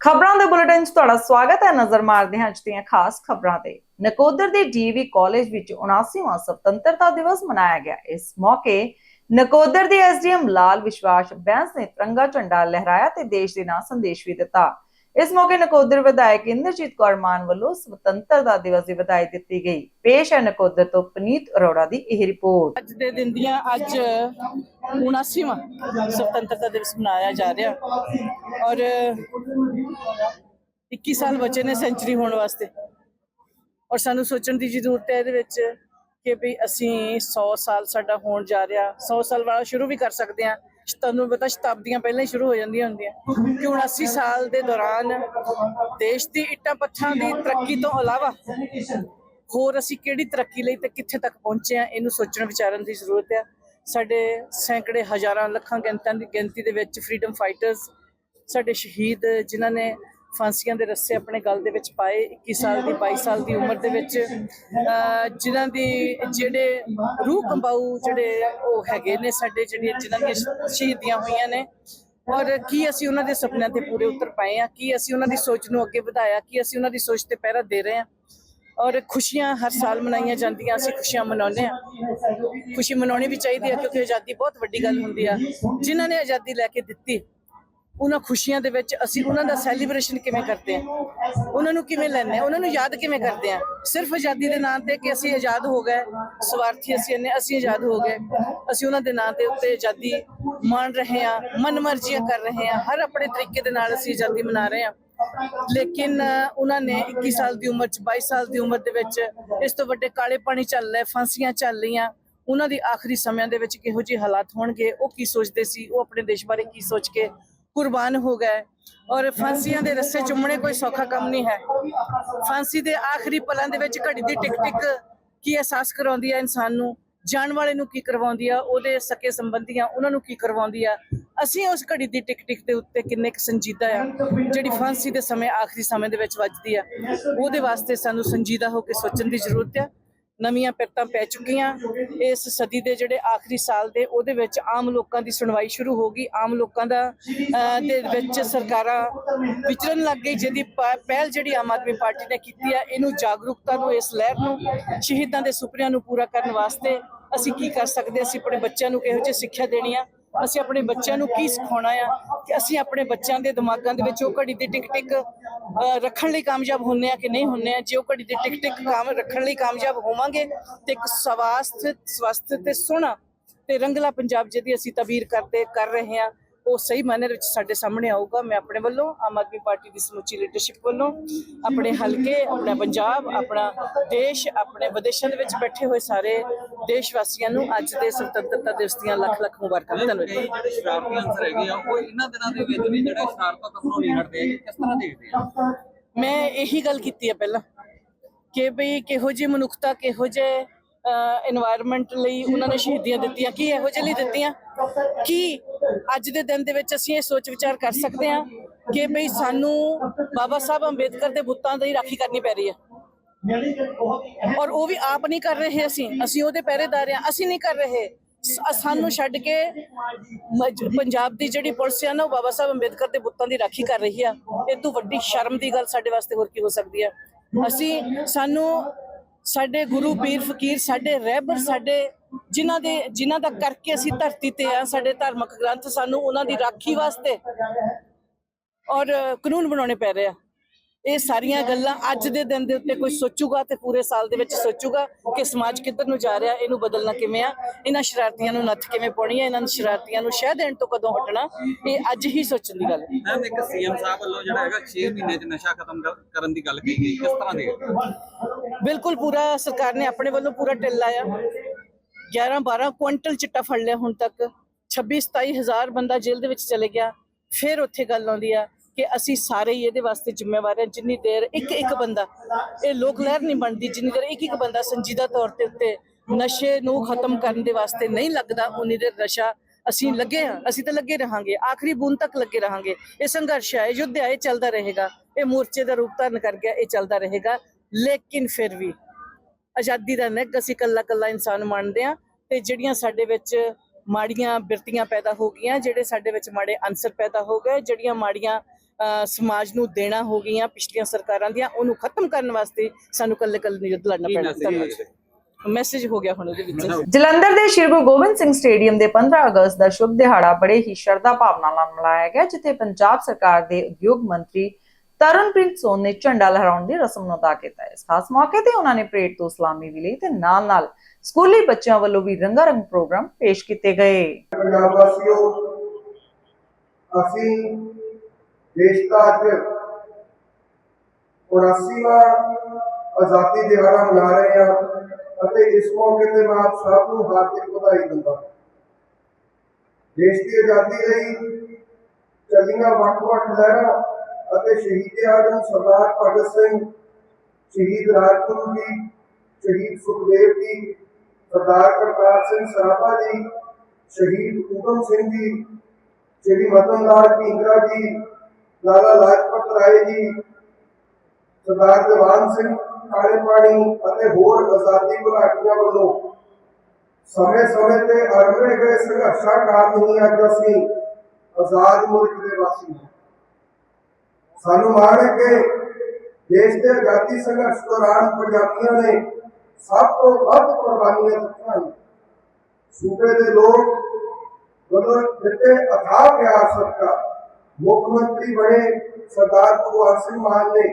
ਖਬਰਾਂ ਦੇ ਬੁਲੇਟਿਨ 'ਚ ਤੁਹਾਡਾ ਸਵਾਗਤ ਹੈ। ਨਜ਼ਰ ਮਾਰਦੇ ਹਾਂ ਅੱਜ ਦੀਆਂ ਖਾਸ ਖਬਰਾਂ ਤੇ। ਨਕੋਦਰ ਦੇ ਡੀਵੀ ਕਾਲਜ ਵਿੱਚ 79ਵਾਂ ਸੁਤੰਤਰਤਾ ਦਿਵਸ ਮਨਾਇਆ ਗਿਆ। ਇਸ ਮੌਕੇ ਨਕੋਦਰ ਦੇ ਐਸਡੀਐਮ ਲਾਲ ਵਿਸ਼ਵਾਸ ਬੈਂਸ ਨੇ ਤਿਰੰਗਾ ਝੰਡਾ ਲਹਿਰਾਇਆ ਤੇ ਦੇਸ਼ ਦੇ ਨਾਂ ਸੰਦੇਸ਼ ਵੀ ਦਿੱਤਾ। ਇਸ ਮੌਕੇ ਨਕੋਦਰ ਵਿਧਾਇਕ ਇੰਦਰਜੀਤ ਕੌਰ ਮਾਨ ਵੱਲੋਂ ਸੁਤੰਤਰਤਾ ਦਿਵਸ ਦੀ ਵਧਾਈ ਦਿੱਤੀ ਗਈ। ਪੇਸ਼ ਹੈ ਨਕੋਦਰ ਤੋਂ ਪਨੀਤ ਅਰੋੜਾ ਦੀ ਇਹ ਰਿਪੋਰਟ। ਅੱਜ ਦੇ ਦਿਨ ਦੀਆਂ ਅੱਜ 79ਵਾਂ ਸੁਤੰਤਰਤਾ ਦਿਵਸ ਮਨਾਇਆ ਜਾ ਰਿਹਾ। ਔਰ 21 ਸਾਲ ਬਚੇ ਨੇ ਸੈਂਚਰੀ ਹੋਣ ਵਾਸਤੇ। ਔਰ ਸਾਨੂੰ ਸੋਚਣ ਦੀ ਜ਼ਰੂਰਤ ਹੈ ਇਹਦੇ ਵਿੱਚ ਕਿ ਵੀ ਅਸੀਂ 100 ਸਾਲ ਸਾਡਾ ਹੋਣ ਜਾ ਰਿਹਾ। 100 ਸਾਲ ਵਾਲਾ ਸ਼ੁਰੂ ਵੀ ਕਰ ਸਕਦੇ ਹਾਂ। ਤੁਹਾਨੂੰ ਪਤਾ ਸ਼ਤਾਬਦੀਆਂ ਪਹਿਲਾਂ ਹੀ ਸ਼ੁਰੂ ਹੋ ਜਾਂਦੀਆਂ ਹੁੰਦੀਆਂ। ਕਿ 79 ਸਾਲ ਦੇ ਦੌਰਾਨ ਦੇਸ਼ ਦੀ ਇੱਟਾਂ ਪੱਥਰਾਂ ਦੀ ਤਰੱਕੀ ਤੋਂ ਇਲਾਵਾ ਹੋਰ ਅਸੀਂ ਕਿਹੜੀ ਤਰੱਕੀ ਲਈ ਤੇ ਕਿੱਥੇ ਤੱਕ ਪਹੁੰਚੇ ਆ ਇਹਨੂੰ ਸੋਚਣ ਵਿਚਾਰਨ ਦੀ ਜ਼ਰੂਰਤ ਹੈ। ਸਾਡੇ ਸੈਂਕੜੇ ਹਜ਼ਾਰਾਂ ਲੱਖਾਂ ਗਿਣਤਾਂ ਦੀ ਗਿਣਤੀ ਦੇ ਵਿੱਚ ਫਰੀडम ਫਾਈਟਰਸ ਸਾਡੇ ਸ਼ਹੀਦ ਜਿਨ੍ਹਾਂ ਨੇ ਫਾਂਸੀਆਂ ਦੇ ਰੱਸੇ ਆਪਣੇ ਗਲ ਦੇ ਵਿੱਚ ਪਾਏ 21 ਸਾਲ ਦੀ 22 ਸਾਲ ਦੀ ਉਮਰ ਦੇ ਵਿੱਚ। ਜਿਨ੍ਹਾਂ ਦੀ ਜਿਹੜੇ ਰੂਹ ਕੰਬਾਊ ਜਿਹੜੇ ਉਹ ਹੈਗੇ ਨੇ ਸਾਡੇ ਜਿਹੜੇ ਜਿਨ੍ਹਾਂ ਦੀਆਂ ਸ਼ਹੀਦੀਆਂ ਹੋਈਆਂ ਨੇ। ਔਰ ਕੀ ਅਸੀਂ ਉਹਨਾਂ ਦੇ ਸੁਪਨਿਆਂ ਤੇ ਪੂਰੇ ਉਤਰ ਪਾਏ ਆ? ਕੀ ਅਸੀਂ ਉਹਨਾਂ ਦੀ ਸੋਚ ਨੂੰ ਅੱਗੇ ਵਧਾਇਆ? ਕੀ ਅਸੀਂ ਉਹਨਾਂ ਦੀ ਸੋਚ ਤੇ ਪਹਿਰਾ ਦੇ ਰਹੇ ਹਾਂ ਔਰ ਖੁਸ਼ੀਆਂ ਹਰ ਸਾਲ ਮਨਾਈਆਂ ਜਾਂਦੀਆਂ, ਅਸੀਂ ਖੁਸ਼ੀਆਂ ਮਨਾਉਂਦੇ ਆ। ਖੁਸ਼ੀ ਮਨਾਉਣੀ ਵੀ ਚਾਹੀਦੀ ਹੈ ਕਿਉਂਕਿ ਆਜ਼ਾਦੀ ਬਹੁਤ ਵੱਡੀ ਗੱਲ ਹੁੰਦੀ ਆ। ਜਿਨ੍ਹਾਂ ਨੇ ਆਜ਼ਾਦੀ ਲੈ ਕੇ ਦਿੱਤੀ ਉਹਨਾਂ ਖੁਸ਼ੀਆਂ ਦੇ ਵਿੱਚ ਅਸੀਂ ਉਹਨਾਂ ਦਾ ਸੈਲੀਬ੍ਰੇਸ਼ਨ ਕਿਵੇਂ ਕਰਦੇ ਆ ਉਹਨਾਂ ਨੂੰ ਕਿਵੇਂ ਲੈਂਦੇ ਆ ਉਹਨਾਂ ਨੂੰ ਯਾਦ ਕਿਵੇਂ ਕਰਦੇ ਆ ਸਿਰਫ ਆਜ਼ਾਦੀ ਦੇ ਨਾਂ ਤੇ ਕਿ ਅਸੀਂ ਆਜ਼ਾਦ ਹੋ ਗਏ, ਸਵਾਰਥੀ ਅਸੀਂ ਨੇ ਅਸੀਂ ਆਜ਼ਾਦ ਹੋ ਗਏ, ਅਸੀਂ ਉਹਨਾਂ ਦੇ ਨਾਂ ਦੇ ਉੱਤੇ ਆਜ਼ਾਦੀ ਮਾਣ ਰਹੇ ਆ ਮਨਮਰਜ਼ੀਆਂ ਕਰ ਰਹੇ ਆ ਹਰ ਆਪਣੇ ਤਰੀਕੇ ਦੇ ਨਾਲ ਅਸੀਂ ਆਜ਼ਾਦੀ ਮਨਾ ਰਹੇ ਆ ਲੇਕਿਨ ਉਹਨਾਂ ਨੇ 21 ਸਾਲ ਦੀ ਉਮਰ ਚ 22 ਸਾਲ ਦੀ ਉਮਰ ਦੇ ਵਿੱਚ ਇਸ ਤੋਂ ਵੱਡੇ ਕਾਲੇ ਪਾਣੀ ਚੱਲ ਰਹੇ ਫਾਂਸੀਆਂ ਚੱਲ ਰਹੀਆਂ ਉਹਨਾਂ ਦੀ ਆਖਰੀ ਸਮਿਆਂ ਦੇ ਵਿੱਚ ਕਿਹੋ ਜਿਹੇ ਹਾਲਾਤ ਹੋਣਗੇ, ਉਹ ਕੀ ਸੋਚਦੇ ਸੀ, ਉਹ ਆਪਣੇ ਦੇਸ਼ ਬਾਰੇ ਕੀ ਸੋਚ ਕੇ ਕੁਰਬਾਨ ਹੋ ਗਏ। ਔਰ ਫਾਂਸੀਆਂ ਦੇ ਰੱਸੇ ਚੁੰਮਣੇ ਕੋਈ ਸੌਖਾ ਕੰਮ ਨਹੀਂ ਹੈ। ਫਾਂਸੀ ਦੇ ਆਖਰੀ ਪਲਾਂ ਦੇ ਵਿੱਚ ਘੜੀ ਦੀ ਟਿਕ ਟਿਕ ਕੀ ਅਹਿਸਾਸ ਕਰਾਉਂਦੀ ਹੈ ਇਨਸਾਨ ਨੂੰ? ਜਾਣ ਵਾਲੇ ਨੂੰ ਕੀ ਕਰਵਾਉਂਦੀ ਆ? ਉਹਦੇ ਸਕੇ ਸੰਬੰਧੀਆਂ ਉਹਨਾਂ ਨੂੰ ਕੀ ਕਰਵਾਉਂਦੀ ਆ? ਅਸੀਂ ਉਸ ਘੜੀ ਦੀ ਟਿਕ ਟਿਕ ਦੇ ਉੱਤੇ ਕਿੰਨੇ ਕੁ ਸੰਜੀਦਾ ਆ? ਜਿਹੜੀ ਫਾਂਸੀ ਦੇ ਸਮੇਂ, ਆਖਰੀ ਸਮੇਂ ਦੇ ਵਿੱਚ ਵੱਜਦੀ ਆ, ਉਹਦੇ ਵਾਸਤੇ ਸਾਨੂੰ ਸੰਜੀਦਾ ਹੋ ਕੇ ਸੋਚਣ ਦੀ ਜ਼ਰੂਰਤ ਆ। ਨਵੀਆਂ ਪਿਰਤਾਂ ਪੈ ਚੁੱਕੀਆਂ। ਇਸ ਸਦੀ ਦੇ ਜਿਹੜੇ ਆਖਰੀ ਸਾਲ ਦੇ, ਉਹਦੇ ਵਿੱਚ ਆਮ ਲੋਕਾਂ ਦੀ ਸੁਣਵਾਈ ਸ਼ੁਰੂ ਹੋ ਗਈ। ਆਮ ਲੋਕਾਂ ਦਾ ਦੇ ਵਿੱਚ ਸਰਕਾਰਾਂ ਵਿਚਰਨ ਲੱਗ ਗਈ, ਜਿਹਦੀ ਪ- ਪਹਿਲ ਜਿਹੜੀ ਆਮ ਆਦਮੀ ਪਾਰਟੀ ਨੇ ਕੀਤੀ ਆ, ਇਹਨੂੰ ਜਾਗਰੂਕਤਾ ਨੂੰ, ਇਸ ਲਹਿਰ ਨੂੰ, ਸ਼ਹੀਦਾਂ ਦੇ ਸੁਪਨਿਆਂ ਨੂੰ ਪੂਰਾ ਕਰਨ ਵਾਸਤੇ ਅਸੀਂ ਕੀ ਕਰ ਸਕਦੇ ਅਸੀਂ ਆਪਣੇ ਬੱਚਿਆਂ ਨੂੰ ਕਿਹੋ ਜਿਹੀ ਸਿੱਖਿਆ ਦੇਣੀ ਆ? ਅਸੀਂ ਆਪਣੇ ਬੱਚਿਆਂ ਨੂੰ ਕੀ ਸਿਖਾਉਣਾ ਆ ਕਿ ਅਸੀਂ ਆਪਣੇ ਬੱਚਿਆਂ ਦੇ ਦਿਮਾਗਾਂ ਦੇ ਵਿੱਚ ਉਹ ਘੜੀ ਦੀ ਟਿਕ ਟਿਕ ਅਹ, ਰੱਖਣ ਲਈ ਕਾਮਯਾਬ ਹੁੰਨੇ ਆ ਕਿ ਨਹੀਂ ਹੁੰਨੇ ਆ? ਜੇ ਉਹ ਘੜੀ ਦੀ ਟਿਕ ਟਿਕ ਕਾਮ ਰੱਖਣ ਲਈ ਕਾਮਯਾਬ ਹੋਵਾਂਗੇ ਤੇ ਇੱਕ ਸਵਾਸਥ ਸਵਸਥ ਤੇ ਸੋਹਣਾ ਤੇ ਰੰਗਲਾ ਪੰਜਾਬ ਜਿਹਦੀ ਅਸੀਂ ਤਬੀਰ ਕਰਦੇ ਕਰ ਰਹੇ ਹਾਂ। ਉਹ ਸਹੀ ਮਾਇਨੇ ਵਿੱਚ ਸਾਡੇ ਸਾਹਮਣੇ ਆਊਗਾ। ਮੈਂ ਆਪਣੇ ਵੱਲੋਂ ਆਮ ਆਦਮੀ ਪਾਰਟੀ ਦੀ ਸਮੁੱਚੀ ਲੀਡਰਸ਼ਿਪ ਵੱਲੋਂ ਆਪਣੇ ਹਲਕੇ ਆਪਣਾ ਪੰਜਾਬ ਆਪਣਾ ਦੇਸ਼ ਆਪਣੇ ਵਿਦੇਸ਼ਾਂ ਦੇ ਵਿੱਚ ਬੈਠੇ ਹੋਏ ਸਾਰੇ ਦੇਸ਼ ਵਾਸੀਆਂ ਨੂੰ ਅੱਜ ਦੇ ਸੁਤੰਤਰਤਾ ਦਿਵਸ ਦੀਆਂ ਲੱਖ ਲੱਖ ਮੁਬਾਰਕਾਂ। ਧੰਨਵਾਦ। ਜਿਹੜੇ ਸ਼ਰਾਰਤੀ ਅੰਸਰ ਹੈਗੇ ਆ ਉਹ ਇਹਨਾਂ ਦਿਨਾਂ ਦੇ ਵਿੱਚ ਵੀ ਜਿਹੜੇ ਸ਼ਰਾਰਤਾਂ ਤੋਂ ਨਹੀਂ ਹਟਦੇ। ਕਿਸ ਤਰ੍ਹਾਂ ਦੇਖਦੇ ਆ? ਮੈਂ ਇਹੀ ਗੱਲ ਕੀਤੀ ਹੈ ਪਹਿਲਾਂ ਕਿ ਬਈ ਕਿਹੋ ਜਿਹੀ ਮਨੁੱਖਤਾ ਕਿਹੋ ਜਿਹੇ এনवायरमेंट ਲਈ ਉਹਨਾਂ ਨੇ ਸ਼ਹੀਦੀਆਂ ਦਿੱਤੀਆਂ, ਕੀ ਇਹੋ ਜਿਹੇ ਲਈ ਦਿੱਤੀਆਂ? ਕੀ ਅੱਜ ਦੇ ਦਿਨ ਦੇ ਵਿੱਚ ਅਸੀਂ ਇਹ ਸੋਚ ਵਿਚਾਰ ਕਰ ਸਕਦੇ ਹਾਂ ਕਿ ਭਈ ਸਾਨੂੰ ਬਾਬਾ ਸਾਹਿਬ ਅੰਬੇਦਕਰ ਦੇ ਬੁੱਤਾਂ ਦੀ ਰਾਖੀ ਕਰਨੀ ਪੈ ਰਹੀ ਹੈ? ਔਰ ਉਹ ਵੀ ਆਪ ਨਹੀਂ ਕਰ ਰਹੇ ਅਸੀਂ ਅਸੀਂ ਉਹਦੇ ਪਹਿਰੇਦਾਰ ਹਾਂ, ਅਸੀਂ ਨਹੀਂ ਕਰ ਰਹੇ। ਸਾਨੂੰ ਛੱਡ ਕੇ ਪੰਜਾਬ ਦੀ ਜਿਹੜੀ ਪੁਲਿਸ ਆ ਨਾ, ਉਹ ਬਾਬਾ ਸਾਹਿਬ ਅੰਬੇਦਕਰ ਦੇ ਬੁੱਤਾਂ ਦੀ ਰਾਖੀ ਕਰ ਰਹੀ ਆ। ਇਹ ਤੋਂ ਵੱਡੀ ਸ਼ਰਮ ਦੀ ਗੱਲ ਸਾਡੇ ਵਾਸਤੇ ਹੋਰ ਕੀ ਹੋ ਸਕਦੀ ਆ ਅਸੀਂ, ਸਾਨੂੰ ਸਾਡੇ ਗੁਰੂ ਪੀਰ ਫਕੀਰ, ਸਾਡੇ ਰਹਿਬਰ, ਸਾਡੇ ਜਿਨ੍ਹਾਂ ਦੇ ਜਿਨ੍ਹਾਂ ਦਾ ਕਰਕੇ ਅਸੀਂ ਧਰਤੀ ਤੇ ਆ, ਸਾਡੇ ਧਾਰਮਿਕ ਗ੍ਰੰਥ ਸਾਨੂੰ ਉਹਨਾਂ ਦੀ ਰਾਖੀ ਵਾਸਤੇ ਔਰ ਕਾਨੂੰਨ ਬਣਾਉਣੇ ਪੈ ਰਹੇ ਆ। ਇਹ ਸਾਰੀਆਂ ਗੱਲਾਂ ਅੱਜ ਦੇ ਦਿਨ ਦੇ ਉੱਤੇ ਕੋਈ ਸੋਚੂਗਾ ਤੇ ਪੂਰੇ ਸਾਲ ਦੇ ਵਿੱਚ ਸੋਚੂਗਾ ਕਿ ਸਮਾਜ ਕਿੱਧਰ ਨੂੰ ਜਾ ਰਿਹਾ ਇਹਨੂੰ ਬਦਲਣਾ ਕਿਵੇਂ ਆ ਇਹਨਾਂ ਸ਼ਰਾਰਤੀਆਂ ਨੂੰ ਨੱਥ ਕਿਵੇਂ ਪਾਉਣੀ ਹੈ ਇਹਨਾਂ ਨੂੰ ਸ਼ਰਾਰਤੀਆਂ ਨੂੰ ਸ਼ਹਿ ਦੇਣ ਤੋਂ ਕਦੋਂ ਹਟਣਾ ਇਹ ਅੱਜ ਹੀ ਸੋਚਣ ਦੀ ਗੱਲ ਹੈ। ਮੈਮ ਇੱਕ ਸੀਐਮ ਸਾਹਿਬ ਵੱਲੋਂ ਜਿਹੜਾ ਹੈਗਾ 6 ਮਹੀਨੇ 'ਚ ਨਸ਼ਾ ਖਤਮ ਕਰ- ਕਰਨ ਦੀ ਗੱਲ ਕਹੀ ਗਈ ਕਿਸ ਤਰ੍ਹਾਂ ਹੋ? ਬਿਲਕੁਲ ਪੂਰਾ ਸਰਕਾਰ ਨੇ ਆਪਣੇ ਵੱਲੋਂ ਪੂਰਾ ਢਿੱਲ ਲਾਇਆ। 11 12 ਕੁਇੰਟਲ ਚਿੱਟਾ ਫੜ ਲਿਆ ਹੁਣ ਤੱਕ 26 27 ਹਜ਼ਾਰ ਬੰਦਾ ਜੇਲ੍ਹ ਦੇ ਵਿੱਚ ਚਲੇ ਗਿਆ ਫਿਰ ਉੱਥੇ ਗੱਲ ਆਉਂਦੀ ਆ। ਕਿ ਅਸੀਂ ਸਾਰੇ ਹੀ ਇਹਦੇ ਵਾਸਤੇ ਜ਼ਿੰਮੇਵਾਰ ਹਾਂ, ਜਿੰਨੀ ਦੇਰ ਇੱਕ ਇੱਕ ਬੰਦਾ ਇਹ ਲੋਕ ਲਹਿਰ ਨਹੀਂ ਬਣਦੀ, ਜਿੰਨੀ ਦੇਰ ਇੱਕ ਇੱਕ ਬੰਦਾ ਸੰਜੀਦਾ ਤੌਰ ਤੇ ਉੱਤੇ ਨਸ਼ੇ ਨੂੰ ਖਤਮ ਕਰਨ ਦੇ ਵਾਸਤੇ ਨਹੀਂ ਲੱਗਦਾ, ਉਨੀ ਦੇਰ ਨਸ਼ਾ ਅਸੀਂ ਲੱਗੇ ਹਾਂ, ਅਸੀਂ ਤਾਂ ਲੱਗੇ ਰਹਾਂਗੇ, ਆਖਰੀ ਬੂੰਦ ਤੱਕ ਲੱਗੇ ਰਹਾਂਗੇ। ਇਹ ਸੰਘਰਸ਼ ਹੈ, ਇਹ ਯੁੱਧ ਹੈ, ਇਹ ਚੱਲਦਾ ਰਹੇਗਾ। ਇਹ ਮੋਰਚੇ ਦਾ ਰੂਪ ਧਾਰਨ ਕਰ ਗਿਆ, ਇਹ ਚੱਲਦਾ ਰਹੇਗਾ। ਲੇਕਿਨ ਫਿਰ ਵੀ ਆਜ਼ਾਦੀ ਦਾ ਨਿੱਘ ਅਸੀਂ ਕੱਲਾ ਕੱਲਾ ਇਨਸਾਨ ਮੰਨਦੇ ਆ ਤੇ ਜਿਹੜੀਆਂ ਸਾਡੇ ਵਿੱਚ ਮਾੜੀਆਂ ਬਿਰਤੀਆਂ ਪੈਦਾ ਹੋ ਗਈਆਂ, ਜਿਹੜੇ ਸਾਡੇ ਵਿੱਚ ਮਾੜੇ ਅਨਸਰ ਪੈਦਾ ਹੋ ਗਏ, ਜਿਹੜੀਆਂ ਮਾੜੀਆਂ ਸਮਾਜ ਨੂੰ ਦੇਣਾ ਹੋ ਗਈਆਂ ਪਿਛਲੀਆਂ ਸਰਕਾਰਾਂ ਦੀਆਂ ਉਹਨੂੰ ਖਤਮ ਕਰਨ ਵਾਸਤੇ ਸਾਨੂੰ ਕੱਲੇ ਕੱਲੇ ਯੁੱਧ ਲੜਨਾ ਪੈਣਾ। ਧੰਨਵਾਦ। ਮੈਸੇਜ ਹੋ ਗਿਆ ਹੁਣ ਉਹਦੇ ਵਿੱਚ। ਜਲੰਧਰ ਦੇ ਸ਼੍ਰੀ ਗੁਰੂ ਗੋਬਿੰਦ ਸਿੰਘ ਸਟੇਡੀਅਮ ਦੇ 15 ਅਗਸਤ ਦਾ ਸ਼ੁਭ ਦਿਹਾੜਾ ਬੜੇ ਹੀ ਸ਼ਰਧਾ ਭਾਵਨਾ ਨਾਲ ਮਨਾਇਆ ਗਿਆ ਜਿੱਥੇ ਪੰਜਾਬ ਸਰਕਾਰ ਦੇ ਉਦਯੋਗ ਮੰਤਰੀ ਤਰਨਪ੍ਰੀਤ ਸੋਨ ਨੇ ਝੰਡਾ ਲਹਿਰਾਉਣ ਦੀ ਰਸਮ ਨੂੰ ਅਦਾ ਕੀਤਾ। ਇਸ ਖਾਸ ਮੌਕੇ ਤੇ ਉਹਨਾਂ ਨੇ ਪਰੇਡ ਤੋਂ ਸਲਾਮੀ ਵੀ ਲਈ ਤੇ ਨਾਲ ਨਾਲ ਸਕੂਲੀ ਬੱਚਿਆਂ ਵੱਲੋਂ ਵੀ ਰੰਗਾਰੰਗ ਪ੍ਰੋਗਰਾਮ ਪੇਸ਼ ਕੀਤੇ ਗਏ। ਪੰਜਾਬ ਵਾਸੀਓ ਅਸੀਂ ਦੇਸ਼ ਦਾ ਅੱਜ 79ਵਾਂ ਆਜ਼ਾਦੀ ਦਿਹਾੜਾ ਮਨਾ ਰਹੇ ਹਾਂ ਅਤੇ ਇਸ ਮੌਕੇ ਤੇ ਮੈਂ ਆਪ ਸਭ ਨੂੰ ਹਾਰਦਿਕ ਵਧਾਈ ਦਿੰਦਾ ਦੇਸ਼ ਦੀ ਆਜ਼ਾਦੀ ਲਈ ਚੱਲੀਆਂ ਵੱਖ-ਵੱਖ ਲਹਿਰਾਂ ਅਤੇ ਸ਼ਹੀਦ ਆਜ਼ਮ ਸਰਦਾਰ ਭਗਤ ਸਿੰਘ, ਸ਼ਹੀਦ ਰਾਜਗੁਰੂ ਜੀ, ਸ਼ਹੀਦ ਸੁਖਦੇਵ ਜੀ, ਸਰਦਾਰ ਕਰਤਾਰ ਸਿੰਘ ਸਰਾਭਾ ਜੀ, ਸ਼ਹੀਦ ਊਧਮ ਸਿੰਘ ਜੀ, ਸ਼੍ਰੀ ਮਦਨ ਲਾਲ ਢੀਂਗਰਾ ਜੀ ਲਾਲਾ ਲਾਜਪਤ ਰਾਏ ਜੀ, ਸਰਦਾਰ ਦੀਵਾਨ ਸਿੰਘ ਕਾਲੇ ਪਾਣੀ ਅਤੇ ਹੋਰ ਆਜ਼ਾਦੀ ਘੁਲਾਟੀਆਂ ਵੱਲੋਂ ਸਮੇਂ-ਸਮੇਂ ਤੇ ਅਰਮੇ ਗਏ ਸੰਘਰਸ਼ਾਂ ਕਾਰਨ ਹੀ ਅੱਜ ਅਸੀਂ ਆਜ਼ਾਦ ਮੁਲਕ ਦੇ ਵਾਸੀ ਹਾਂ। ਸਾਨੂੰ ਮਾਣ ਹੈ ਕਿ ਦੇਸ਼ ਦੇ ਆਜ਼ਾਦੀ ਸੰਘਰਸ਼ ਦੌਰਾਨ ਪੰਜਾਬੀਆਂ ਨੇ ਸਭ ਤੋਂ ਵੱਧ ਕੁਰਬਾਨੀਆਂ ਦਿੱਤੀਆਂ ਹਨ। ਸੂਬੇ ਦੇ ਲੋਕ ਵੱਲੋਂ ਦਿੱਤੇ ਅਥਾਹ ਪਿਆਰ ਸਦਕਾ ਮੁੱਖ ਮੰਤਰੀ ਬਣੇ ਸਰਦਾਰ ਭਗਵੰਤ ਸਿੰਘ ਮਾਨ ਨੇ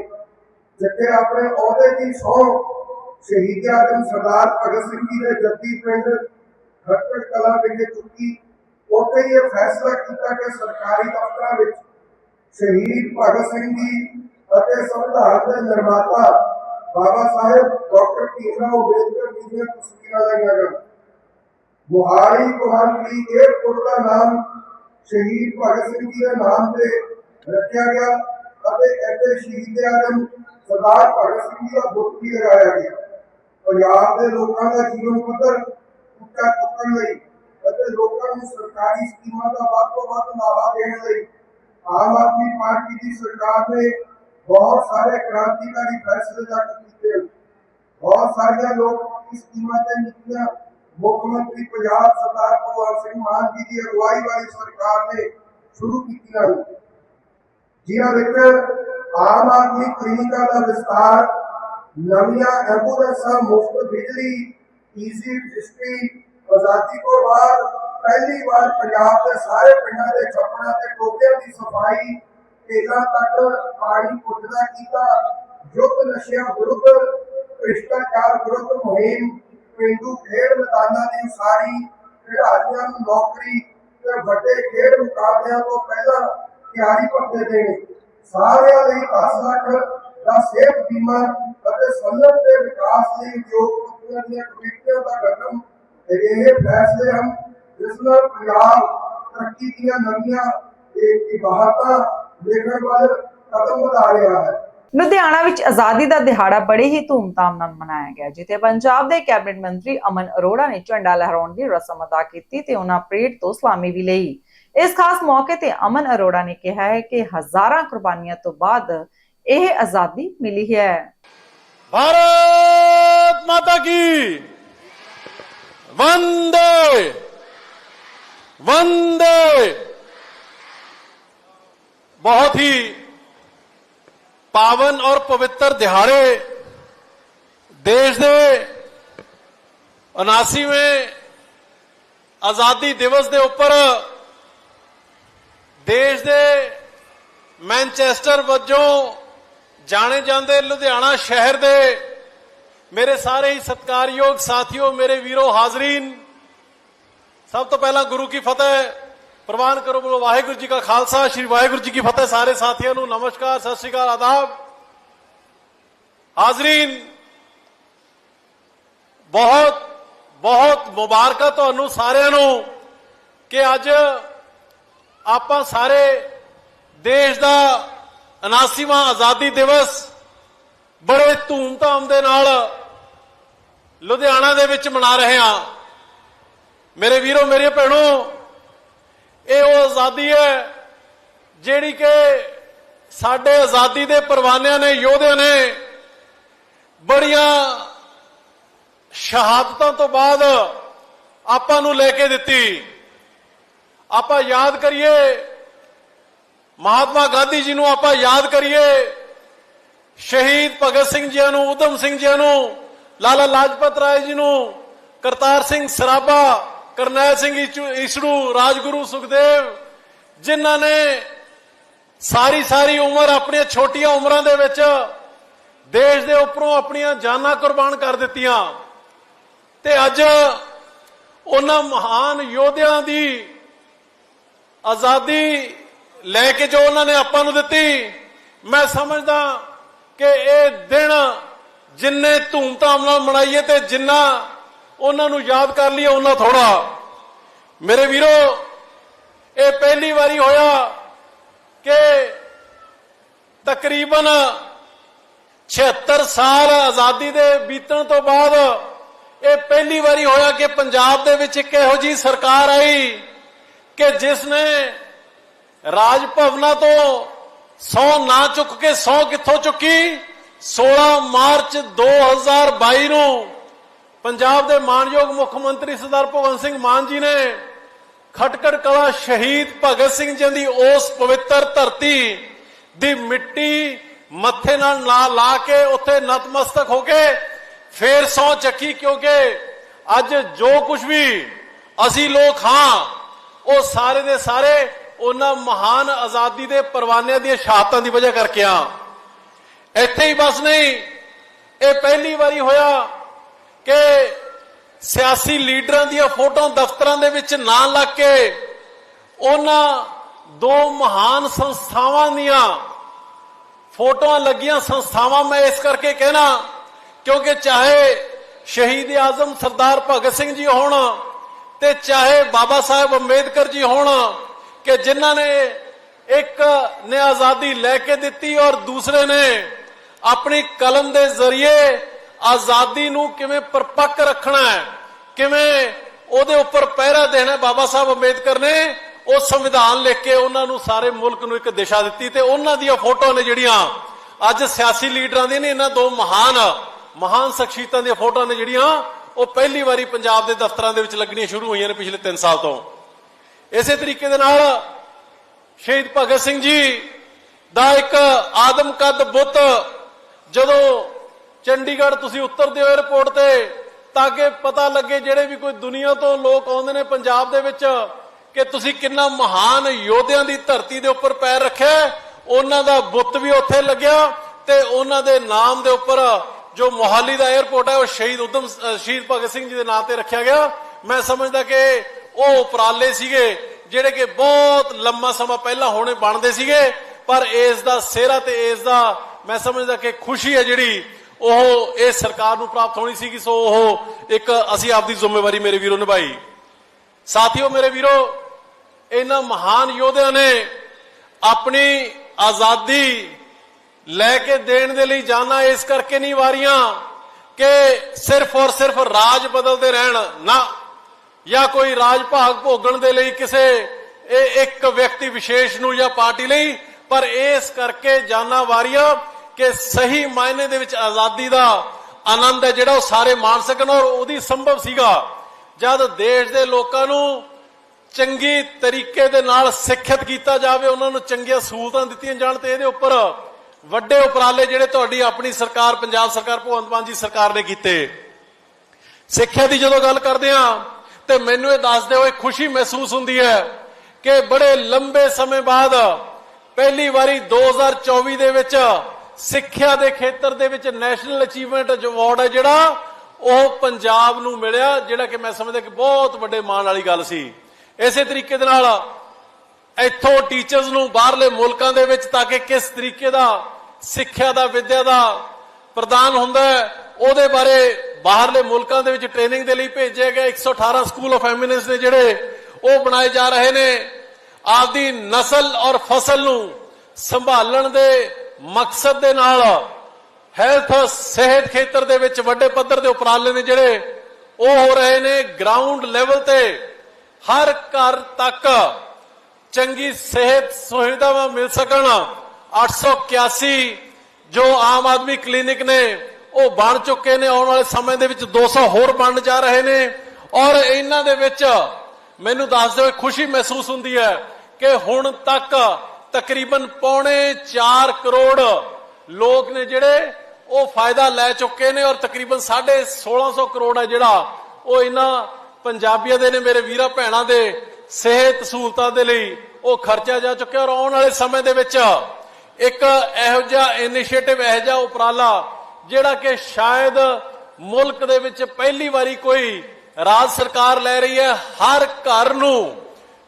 ਜਿੱਥੇ ਆਪਣੇ ਅਹੁਦੇ ਦੀ ਸਹੁੰ ਸ਼ਹੀਦ ਆਜ਼ਮ ਸਰਦਾਰ ਭਗਤ ਸਿੰਘ ਜੀ ਦੇ ਜੱਦੀ ਪਿੰਡ ਖਟਕੜ ਕਲਾਂ ਵਿਖੇ ਚੁੱਕੀ ਉੱਥੇ ਹੀ ਇਹ ਫੈਸਲਾ ਕੀਤਾ ਕਿ ਸਰਕਾਰੀ ਦਫ਼ਤਰਾਂ ਵਿੱਚ ਸ਼ਹੀਦ ਭਗਤ ਸਿੰਘ ਜੀ ਅਤੇ ਸੰਵਿਧਾਨ ਦੇ ਨਿਰਮਾਤਾ ਬਾਬਾ ਸਾਹਿਬ ਡਾਕਟਰ ਭੀਮਰਾਓ ਅੰਬੇਦਕਰ ਜੀ ਦੀਆਂ ਤਸਵੀਰਾਂ ਲਾਈਆਂ ਜਾਣ ਮੁਹਾਲੀ ਕੁਹਾਲੀ ਏਅਰਪੋਰਟ ਦਾ ਨਾਮ ਸ਼ਹੀਦ ਭਗਤ ਸਿੰਘ ਜੀ ਦੇ ਨਾਮ ਤੇ ਰੱਖਿਆ ਗਿਆ ਅਤੇ ਇੱਥੇ ਸ਼ਹੀਦ ਆਜ਼ਮ ਸਰਦਾਰ ਭਗਤ ਸਿੰਘ ਜੀ ਦਾ ਬੁੱਤ ਵੀ ਲਗਾਇਆ ਗਿਆ ਪੰਜਾਬ ਦੇ ਲੋਕਾਂ ਦਾ ਜੀਵਨ ਪੱਧਰ ਉੱਚਾ ਚੁੱਕਣ ਲਈ ਅਤੇ ਲੋਕਾਂ ਨੂੰ ਸਰਕਾਰੀ ਸਕੀਮਾਂ ਦਾ ਵੱਧ ਤੋਂ ਵੱਧ ਲਾਭਾ ਦੇਣ ਲਈ ਆਮ ਆਦਮੀ ਪਾਰਟੀ ਦੀ ਸਰਕਾਰ ਨੇ ਬਹੁਤ ਸਾਰੇ ਕ੍ਰਾਂਤੀਕਾਰੀ ਫੈਸਲੇ ਤੱਕ ਕੀਤੇ ਹਨ। ਬਹੁਤ ਸਾਰੀਆਂ ਲੋਕ ਸਕੀਮਾਂ ਤੇ ਨੀਤੀਆਂ ਮੁੱਖ ਮੰਤਰੀ ਪੰਜਾਬ ਸਰਦਾਰ ਭਗਵੰਤ ਸਿੰਘ ਮਾਨ ਜੀ ਦੀ ਅਗਵਾਈ ਵਾਲੀ ਸਰਕਾਰ ਨੇ ਸ਼ੁਰੂ ਕੀਤੀਆਂ ਜਿਨ੍ਹਾਂ ਵਿੱਚ ਆਮ ਆਦਮੀ ਕਲੀਨਿਕਾਂ ਦਾ ਵਿਸਤਾਰ ਨਵੀਆਂ ਐਂਬੂਲੈਂਸਾਂ, ਮੁਫਤ ਬਿਜਲੀ, ਈਜ਼ੀ ਰਜਿਸਟਰੀ, ਆਜ਼ਾਦੀ ਤੋਂ ਬਾਅਦ ਪਹਿਲੀ ਵਾਰ ਪੰਜਾਬ ਦੇ ਸਾਰੇ ਪਿੰਡਾਂ ਦੇ ਛੱਪੜਾਂ ਤੇ ਟੋਬਿਆਂ ਦੀ ਸਫ਼ਾਈ ਤੇਲਾਂ ਤੱਕ ਪਾਣੀ ਪੁੱਜਦਾ ਕੀਤਾ, ਯੁੱਧ ਨਸ਼ਿਆਂ ਵਿਰੁੱਧ, ਭ੍ਰਿਸ਼ਟਾਚਾਰ ਵਿਰੁੱਧ ਮੁਹਿੰਮ ਪਿੰਡੂ ਖੇਡ ਮੈਦਾਨਾਂ ਦੀ ਉਸਾਰੀ ਖਿਡਾਰੀਆਂ ਨੂੰ ਨੌਕਰੀ ਤੇ ਵੱਡੇ ਖੇਡ ਮੁਕਾਬਲਿਆਂ ਤੋਂ ਪਹਿਲਾਂ ਤਿਆਰੀ ਭੱਤੇ ਦੇਣੇ। ਸਾਰਿਆਂ ਲਈ 10 ਲੱਖ ਦਾ ਸਿਹਤ ਬੀਮਾ ਅਤੇ ਸਨਅਤ ਦੇ ਵਿਕਾਸ ਲਈ ਉਦਯੋਗਪਤੀਆਂ ਦੀਆਂ ਕਮੇਟੀਆਂ ਦਾ ਗਠਨ ਇਹ ਫੈਸਲੇ ਹਨ, ਜਿਸ ਨਾਲ ਪੰਜਾਬ ਤਰੱਕੀ ਦੀਆਂ ਨਵੀਆਂ ਇਬਾਹਤਾਂ ਦੇਖਣ ਵੱਲ ਕਦਮ ਵਧਾ ਰਿਹਾ ਹੈ। ਲੁਧਿਆਣਾ ਵਿੱਚ ਆਜ਼ਾਦੀ ਦਾ ਦਿਹਾੜਾ ਬੜੇ ਹੀ ਧੂਮਧਾਮ ਨਾਲ ਮਨਾਇਆ ਗਿਆ, ਜਿੱਥੇ ਪੰਜਾਬ ਦੇ ਕੈਬਨਿਟ ਮੰਤਰੀ ਅਮਨ ਅਰੋੜਾ ਨੇ ਝੰਡਾ ਲਹਿਰਾਉਣ ਦੀ ਰਸਮ ਅਦਾ ਕੀਤੀ ਤੇ ਉਹਨਾਂ ਪਰੇਡ ਤੋਂ ਸਲਾਮੀ ਵੀ ਲਈ। ਇਸ ਖਾਸ ਮੌਕੇ ਤੇ ਅਮਨ ਅਰੋੜਾ ਨੇ ਕਿਹਾ ਹੈ ਕਿ ਹਜ਼ਾਰਾਂ ਕੁਰਬਾਨੀਆਂ ਤੋਂ ਬਾਅਦ ਇਹ ਆਜ਼ਾਦੀ ਮਿਲੀ ਹੈ। ਭਾਰਤ ਮਾਤਾ ਕੀ ਵੰਦੇ ਵੰਦੇ। ਬਹੁਤ ਹੀ ਪਾਵਨ ਔਰ ਪਵਿੱਤਰ ਦਿਹਾੜੇ ਦੇਸ਼ ਦੇ 79ਵੇਂ ਆਜ਼ਾਦੀ ਦਿਵਸ ਦੇ ਉੱਪਰ ਦੇਸ਼ ਦੇ ਮੈਂਚੈਸਟਰ ਵੱਜੋਂ ਜਾਣੇ ਜਾਂਦੇ ਲੁਧਿਆਣਾ ਸ਼ਹਿਰ ਦੇ ਮੇਰੇ ਸਾਰੇ ਹੀ ਸਤਿਕਾਰਯੋਗ ਸਾਥੀਓ, ਮੇਰੇ ਵੀਰੋ ਹਾਜ਼ਰੀਨ, ਸਭ ਤੋਂ ਪਹਿਲਾਂ ਗੁਰੂ ਕੀ ਫਤਿਹ। ਪ੍ਰਵਾਨ ਕਰੋ ਬੋਲੋ, ਵਾਹਿਗੁਰੂ ਜੀ ਕਾ ਖਾਲਸਾ, ਸ੍ਰੀ ਵਾਹਿਗੁਰੂ ਜੀ ਕੀ ਫਤਿਹ। ਸਾਰੇ ਸਾਥੀਆਂ ਨੂੰ ਨਮਸਕਾਰ, ਸਤਿ ਸ੍ਰੀ ਅਕਾਲ, ਆਦਾਬ। ਹਾਜ਼ਰੀਨ, ਬਹੁਤ ਬਹੁਤ ਮੁਬਾਰਕਾਂ ਤੁਹਾਨੂੰ ਸਾਰਿਆਂ ਨੂੰ ਕਿ ਅੱਜ ਆਪਾਂ ਸਾਰੇ ਦੇਸ਼ ਦਾ 79ਵਾਂ ਆਜ਼ਾਦੀ ਦਿਵਸ ਬੜੇ ਧੂਮਧਾਮ ਦੇ ਨਾਲ ਲੁਧਿਆਣਾ ਦੇ ਵਿੱਚ ਮਨਾ ਰਹੇ ਹਾਂ। ਮੇਰੇ ਵੀਰੋ, ਮੇਰੇ ਭੈਣੋ ਇਹ ਉਹ ਆਜ਼ਾਦੀ ਹੈ ਜਿਹੜੀ ਕਿ ਸਾਡੇ ਆਜ਼ਾਦੀ ਦੇ ਪਰਵਾਨਿਆਂ ਨੇ, ਯੋਧਿਆਂ ਨੇ ਬੜੀਆਂ ਸ਼ਹਾਦਤਾਂ ਤੋਂ ਬਾਅਦ ਆਪਾਂ ਨੂੰ ਲੈ ਕੇ ਦਿੱਤੀ। ਆਪਾਂ ਯਾਦ ਕਰੀਏ, ਮਹਾਤਮਾ ਗਾਂਧੀ ਜੀ ਨੂੰ ਆਪਾਂ ਯਾਦ ਕਰੀਏ, ਸ਼ਹੀਦ ਭਗਤ ਸਿੰਘ ਜੀ ਨੂੰ ਉਦਮ ਸਿੰਘ ਜੀ ਨੂੰ, ਲਾਲਾ ਲਾਜਪਤ ਰਾਏ ਜੀ ਨੂੰ, ਕਰਤਾਰ ਸਿੰਘ ਸਰਾਭਾ ਕਰਨੈਲ ਸਿੰਘ ਈਚੂ- ਈਸੜੂ ਰਾਜਗੁਰੂ ਸੁਖਦੇਵ, ਜਿਨ੍ਹਾਂ ਨੇ ਸਾਰੀ ਸਾਰੀ ਉਮਰ ਆਪਣੀਆਂ ਛੋਟੀਆਂ ਉਮਰਾਂ ਦੇ ਵਿੱਚ ਦੇਸ਼ ਦੇ ਉੱਪਰੋਂ ਆਪਣੀਆਂ ਜਾਨਾਂ ਕੁਰਬਾਨ ਕਰ ਦਿੱਤੀਆਂ। ਤੇ ਅੱਜ ਉਹਨਾਂ ਮਹਾਨ ਯੋਧਿਆਂ ਦੀ ਆਜ਼ਾਦੀ ਲੈ ਕੇ ਜੋ ਉਹਨਾਂ ਨੇ ਆਪਾਂ ਨੂੰ ਦਿੱਤੀ, ਮੈਂ ਸਮਝਦਾ ਕਿ ਇਹ ਦਿਨ ਜਿੰਨੇ ਧੂਮਧਾਮ ਨਾਲ ਮਨਾਈਏ ਤੇ ਜਿੰਨਾ ਉਹਨਾਂ ਨੂੰ ਯਾਦ ਕਰ ਲਈਏ ਉਹਨਾਂ ਥੋੜਾ। ਮੇਰੇ ਵੀਰੋ, ਇਹ ਪਹਿਲੀ ਵਾਰੀ ਹੋਇਆ ਕਿ ਤਕਰੀਬਨ 76 ਸਾਲ ਆਜ਼ਾਦੀ ਦੇ ਬੀਤਣ ਤੋਂ ਬਾਅਦ ਇਹ ਪਹਿਲੀ ਵਾਰੀ ਹੋਇਆ ਕਿ ਪੰਜਾਬ ਦੇ ਵਿੱਚ ਇੱਕ ਇਹੋ ਜੀ ਸਰਕਾਰ ਆਈ ਕਿ ਜਿਸ ਨੇ ਰਾਜ ਭਵਨਾਂ ਤੋਂ 100 ਨਾ ਚੁੱਕ ਕੇ 100 ਕਿੱਥੋਂ ਚੁੱਕੀ? 16 ਮਾਰਚ 2022 ਨੂੰ ਪੰਜਾਬ ਦੇ ਮਾਨਯੋਗ ਮੁੱਖ ਮੰਤਰੀ ਸਰਦਾਰ ਭਗਵੰਤ ਸਿੰਘ ਮਾਨ ਜੀ ਨੇ ਖਟਕੜ ਕਲਾ ਸ਼ਹੀਦ ਭਗਤ ਸਿੰਘ ਜੀ ਦੀ ਉਸ ਪਵਿੱਤਰ ਧਰਤੀ ਦੀ ਮਿੱਟੀ ਮੱਥੇ ਨਾਲ ਲਾ ਲਾ ਕੇ ਉੱਥੇ ਨਤਮਸਤਕ ਹੋ ਕੇ ਫੇਰ ਸੌ ਚੱਕੀ ਕਿਉਂਕਿ ਅੱਜ ਜੋ ਕੁਝ ਵੀ ਅਸੀਂ ਲੋਕ ਹਾਂ, ਉਹ ਸਾਰੇ ਦੇ ਸਾਰੇ ਉਹਨਾਂ ਮਹਾਨ ਆਜ਼ਾਦੀ ਦੇ ਪਰਵਾਨਿਆਂ ਦੀਆਂ ਸ਼ਹਾਦਤਾਂ ਦੀ ਵਜ੍ਹਾ ਕਰਕੇ ਆ। ਇੱਥੇ ਹੀ ਬਸ ਨਹੀਂ, ਇਹ ਪਹਿਲੀ ਵਾਰੀ ਹੋਇਆ ਕਿ ਸਿਆਸੀ ਲੀਡਰਾਂ ਦੀਆਂ ਫੋਟੋਆਂ ਦਫ਼ਤਰਾਂ ਦੇ ਵਿੱਚ ਨਾ ਲੱਗ ਕੇ ਉਹਨਾਂ ਦੋ ਮਹਾਨ ਸੰਸਥਾਵਾਂ ਦੀਆਂ ਫੋਟੋਆਂ ਲੱਗੀਆਂ ਸੰਸਥਾਵਾਂ ਮੈਂ ਇਸ ਕਰਕੇ ਕਹਿਣਾ, ਕਿਉਂਕਿ ਚਾਹੇ ਸ਼ਹੀਦ ਆਜ਼ਮ ਸਰਦਾਰ ਭਗਤ ਸਿੰਘ ਜੀ ਹੋਣ ਤੇ ਚਾਹੇ ਬਾਬਾ ਸਾਹਿਬ ਅੰਬੇਦਕਰ ਜੀ ਹੋਣ, ਕਿ ਜਿਨ੍ਹਾਂ ਨੇ ਇੱਕ ਨੇ ਆਜ਼ਾਦੀ ਲੈ ਕੇ ਦਿੱਤੀ ਔਰ ਦੂਸਰੇ ਨੇ ਆਪਣੀ ਕਲਮ ਦੇ ਜ਼ਰੀਏ ਆਜ਼ਾਦੀ ਨੂੰ ਕਿਵੇਂ ਪਰਪੱਕ ਰੱਖਣਾ ਹੈ, ਕਿਵੇਂ ਉਹਦੇ ਉੱਪਰ ਪਹਿਰਾ ਦੇਣਾ ਬਾਬਾ ਸਾਹਿਬ ਅੰਬੇਦਕਰ ਨੇ ਉਹ ਸੰਵਿਧਾਨ ਲਿਖ ਕੇ ਉਹਨਾਂ ਨੂੰ ਸਾਰੇ ਮੁਲਕ ਨੂੰ ਇੱਕ ਦਿਸ਼ਾ ਦਿੱਤੀ ਤੇ ਉਹਨਾਂ ਦੀਆਂ ਫੋਟੋਆਂ ਨੇ ਜਿਹੜੀਆਂ ਅੱਜ ਸਿਆਸੀ ਲੀਡਰਾਂ ਦੀਆਂ ਨੇ, ਇਹਨਾਂ ਦੋ ਮਹਾਨ ਮਹਾਨ ਸ਼ਖਸੀਅਤਾਂ ਦੀਆਂ ਫੋਟੋਆਂ ਨੇ ਜਿਹੜੀਆਂ ਉਹ ਪਹਿਲੀ ਵਾਰੀ ਪੰਜਾਬ ਦੇ ਦਫ਼ਤਰਾਂ ਦੇ ਵਿੱਚ ਲੱਗਣੀਆਂ ਸ਼ੁਰੂ ਹੋਈਆਂ ਨੇ ਪਿਛਲੇ 3 ਸਾਲ ਤੋਂ। ਇਸੇ ਤਰੀਕੇ ਦੇ ਨਾਲ ਸ਼ਹੀਦ ਭਗਤ ਸਿੰਘ ਜੀ ਦਾ ਇੱਕ ਆਦਮ ਆਦਮਕਦ ਬੁੱਤ ਜਦੋਂ ਚੰਡੀਗੜ੍ਹ ਤੁਸੀਂ ਉਤਰਦੇ ਹੋ 에어ਪੋਰਟ ਤੇ, ਤਾਂ ਕਿ ਪਤਾ ਲੱਗੇ ਜਿਹੜੇ ਵੀ ਕੋਈ ਦੁਨੀਆ ਤੋਂ ਲੋਕ ਆਉਂਦੇ ਨੇ ਪੰਜਾਬ ਦੇ ਵਿੱਚ, ਕਿ ਤੁਸੀਂ ਕਿੰਨਾ ਮਹਾਨ ਯੋਧਿਆਂ ਦੀ ਧਰਤੀ ਦੇ ਉੱਪਰ ਪੈਰ ਰੱਖਿਆ ਉਹਨਾਂ ਦਾ ਬੁੱਤ ਵੀ ਉੱਥੇ ਲੱਗਿਆ ਤੇ ਉਹਨਾਂ ਦੇ ਨਾਮ ਦੇ ਉੱਪਰ ਜੋ ਮੋਹਾਲੀ ਦਾ 에어ਪੋਰਟ ਹੈ, ਉਹ ਸ਼ਹੀਦ ਉਦਮ ਸ਼ਹੀਦ ਭਗਤ ਸਿੰਘ ਜੀ ਦੇ ਨਾਂ ਤੇ ਰੱਖਿਆ ਗਿਆ। ਮੈਂ ਸਮਝਦਾ ਕਿ ਉਹ ਉਪਰਾਲੇ ਸੀਗੇ, ਜਿਹੜੇ ਕਿ ਬਹੁਤ ਲੰਮਾ ਸਮਾਂ ਪਹਿਲਾਂ ਹੋਣੇ ਬਣਦੇ ਸੀਗੇ, ਪਰ ਇਸ ਦਾ ਸਿਹਰਾ ਤੇ ਇਸ ਦਾ ਮੈਂ ਸਮਝਦਾ ਕਿ ਖੁਸ਼ੀ ਹੈ ਜਿਹੜੀ ਉਹ ਇਹ ਸਰਕਾਰ ਨੂੰ ਪ੍ਰਾਪਤ ਹੋਣੀ ਸੀ ਕਿ ਸੋ ਉਹ ਇੱਕ ਅਸੀਂ ਆਪਦੀ ਜ਼ਿੰਮੇਵਾਰੀ ਮੇਰੇ ਵੀਰੋ ਨਿਭਾਈ। ਸਾਥੀਓ ਮੇਰੇ ਵੀਰੋ, ਇਹਨਾਂ ਮਹਾਨ ਯੋਧਿਆਂ ਨੇ ਆਪਣੀ ਆਜ਼ਾਦੀ ਲੈ ਕੇ ਦੇਣ ਦੇ ਲਈ ਜਾਨਾਂ ਇਸ ਕਰਕੇ ਨਹੀਂ ਵਾਰੀਆਂ ਕਿ ਸਿਰਫ ਔਰ ਸਿਰਫ ਰਾਜ ਬਦਲਦੇ ਰਹਿਣ ਨਾ, ਜਾਂ ਕੋਈ ਰਾਜ ਭਾਗ ਭੋਗਣ ਦੇ ਲਈ ਕਿਸੇ ਇਹ ਇੱਕ ਵਿਅਕਤੀ ਵਿਸ਼ੇਸ਼ ਨੂੰ ਜਾਂ ਪਾਰਟੀ ਲਈ, ਪਰ ਇਸ ਕਰਕੇ ਜਾਨਾਂ ਵਾਰੀਆਂ ਕਿ ਸਹੀ ਮਾਇਨੇ ਦੇ ਵਿੱਚ ਆਜ਼ਾਦੀ ਦਾ ਆਨੰਦ ਹੈ ਜਿਹੜਾ ਉਹ ਸਾਰੇ ਮਾਣ ਸਕਣ ਔਰ ਉਹਦੀ ਸੰਭਵ ਸੀਗਾ। ਜਦ ਦੇਸ਼ ਦੇ ਲੋਕਾਂ ਨੂੰ ਚੰਗੀ ਤਰੀਕੇ ਦੇ ਨਾਲ ਸਿੱਖਿਅਤ ਕੀਤਾ ਜਾਵੇ, ਉਹਨਾਂ ਨੂੰ ਚੰਗੀਆਂ ਸਹੂਲਤਾਂ ਦਿੱਤੀਆਂ ਜਾਣ ਤੇ ਇਹਦੇ ਉੱਪਰ ਵੱਡੇ ਉਪਰਾਲੇ ਜਿਹੜੇ ਤੁਹਾਡੀ ਆਪਣੀ ਸਰਕਾਰ, ਪੰਜਾਬ ਸਰਕਾਰ, ਭਗਵੰਤ ਮਾਨ ਜੀ ਸਰਕਾਰ ਨੇ ਕੀਤੇ। ਸਿੱਖਿਆ ਦੀ ਜਦੋਂ ਗੱਲ ਕਰਦੇ ਆ ਤੇ ਮੈਨੂੰ ਇਹ ਦੱਸਦੇ ਹੋਏ ਖੁਸ਼ੀ ਮਹਿਸੂਸ ਹੁੰਦੀ ਹੈ ਕਿ ਬੜੇ ਲੰਬੇ ਸਮੇਂ ਬਾਅਦ ਪਹਿਲੀ ਵਾਰੀ 2024 ਦੇ ਵਿੱਚ ਸਿੱਖਿਆ ਦੇ ਖੇਤਰ ਦੇ ਵਿੱਚ ਨੈਸ਼ਨਲ ਅਚੀਵਮੈਂਟ ਅਵਾਰਡ ਹੈ ਜਿਹੜਾ, ਉਹ ਪੰਜਾਬ ਨੂੰ ਮਿਲਿਆ, ਜਿਹੜਾ ਕਿ ਮੈਂ ਸਮਝਦਾ ਕਿ ਬਹੁਤ ਵੱਡੇ ਮਾਣ ਵਾਲੀ ਗੱਲ ਸੀ। ਇਸੇ ਤਰੀਕੇ ਦੇ ਨਾਲ ਇੱਥੋਂ ਟੀਚਰਸ ਨੂੰ ਬਾਹਰਲੇ ਮੁਲਕਾਂ ਦੇ ਵਿੱਚ ਤਾਂ ਕਿ ਕਿਸ ਤਰੀਕੇ ਦਾ ਸਿੱਖਿਆ ਦਾ, ਵਿਦਿਆ ਦਾ ਪ੍ਰਦਾਨ ਹੁੰਦਾ ਉਹਦੇ ਬਾਰੇ ਬਾਹਰਲੇ ਮੁਲਕਾਂ ਦੇ ਵਿੱਚ ਟ੍ਰੇਨਿੰਗ ਦੇ ਲਈ ਭੇਜਿਆ ਗਿਆ। 118 ਸਕੂਲ ਆਫ ਐਮਿਨੈਂਸ ਨੇ ਜਿਹੜੇ ਉਹ ਬਣਾਏ ਜਾ ਰਹੇ ਨੇ। ਆਪਦੀ ਨਸਲ ਔਰ ਫਸਲ ਨੂੰ ਸੰਭਾਲਣ ਦੇ ਮਕਸਦ ਦੇ ਨਾਲ ਹੈਲਥ ਸਿਹਤ ਖੇਤਰ ਦੇ ਵਿੱਚ ਵੱਡੇ ਪੱਧਰ ਦੇ ਉਪਰਾਲੇ ਨੇ ਜਿਹੜੇ ਉਹ ਹੋ ਰਹੇ ਨੇ ਗਰਾਊਂਡ ਲੈਵਲ ਤੇ। ਹਰ ਘਰ ਤੱਕ ਚੰਗੀ ਸਿਹਤ ਸੁਵਿਧਾਵਾਂ ਮਿਲ ਸਕਣ। 881 ਜੋ ਆਮ ਆਦਮੀ ਕਲੀਨਿਕ ਨੇ, ਉਹ ਬਣ ਚੁੱਕੇ ਨੇ। ਆਉਣ ਵਾਲੇ ਸਮੇਂ ਦੇ ਵਿੱਚ 200 ਹੋਰ ਬਣਨ ਜਾ ਰਹੇ ਨੇ। ਔਰ ਇਹਨਾਂ ਦੇ ਵਿੱਚ ਮੈਨੂੰ ਦੱਸ ਦਿਓ ਖੁਸ਼ੀ ਮਹਿਸੂਸ ਹੁੰਦੀ ਹੈ ਕਿ ਹੁਣ ਤੱਕ ਤਕਰੀਬਨ ਪੌਣੇ 4 ਕਰੋੜ ਲੋਕ ਨੇ ਜਿਹੜੇ ਉਹ ਫਾਇਦਾ ਲੈ ਚੁੱਕੇ ਨੇ ਔਰ ਤਕਰੀਬਨ 1650 ਕਰੋੜ ਹੈ ਜਿਹੜਾ ਉਹ ਇਹਨਾਂ ਪੰਜਾਬੀਆਂ ਦੇ ਨੇ, ਮੇਰੇ ਵੀਰਾਂ ਭੈਣਾਂ ਦੇ ਸਿਹਤ ਸਹੂਲਤਾਂ ਦੇ ਲਈ ਉਹ ਖਰਚਿਆ ਜਾ ਚੁੱਕਿਆ ਔਰ ਆਉਣ ਵਾਲੇ ਸਮੇਂ ਦੇ ਵਿੱਚ ਇੱਕ ਇਹੋ ਜਿਹਾ ਇਨੀਸ਼ੀਏਟਿਵ, ਇਹੋ ਜਿਹਾ ਉਪਰਾਲਾ ਜਿਹੜਾ ਕਿ ਸ਼ਾਇਦ ਮੁਲਕ ਦੇ ਵਿੱਚ ਪਹਿਲੀ ਵਾਰੀ ਕੋਈ ਰਾਜ ਸਰਕਾਰ ਲੈ ਰਹੀ ਹੈ, ਹਰ ਘਰ ਨੂੰ।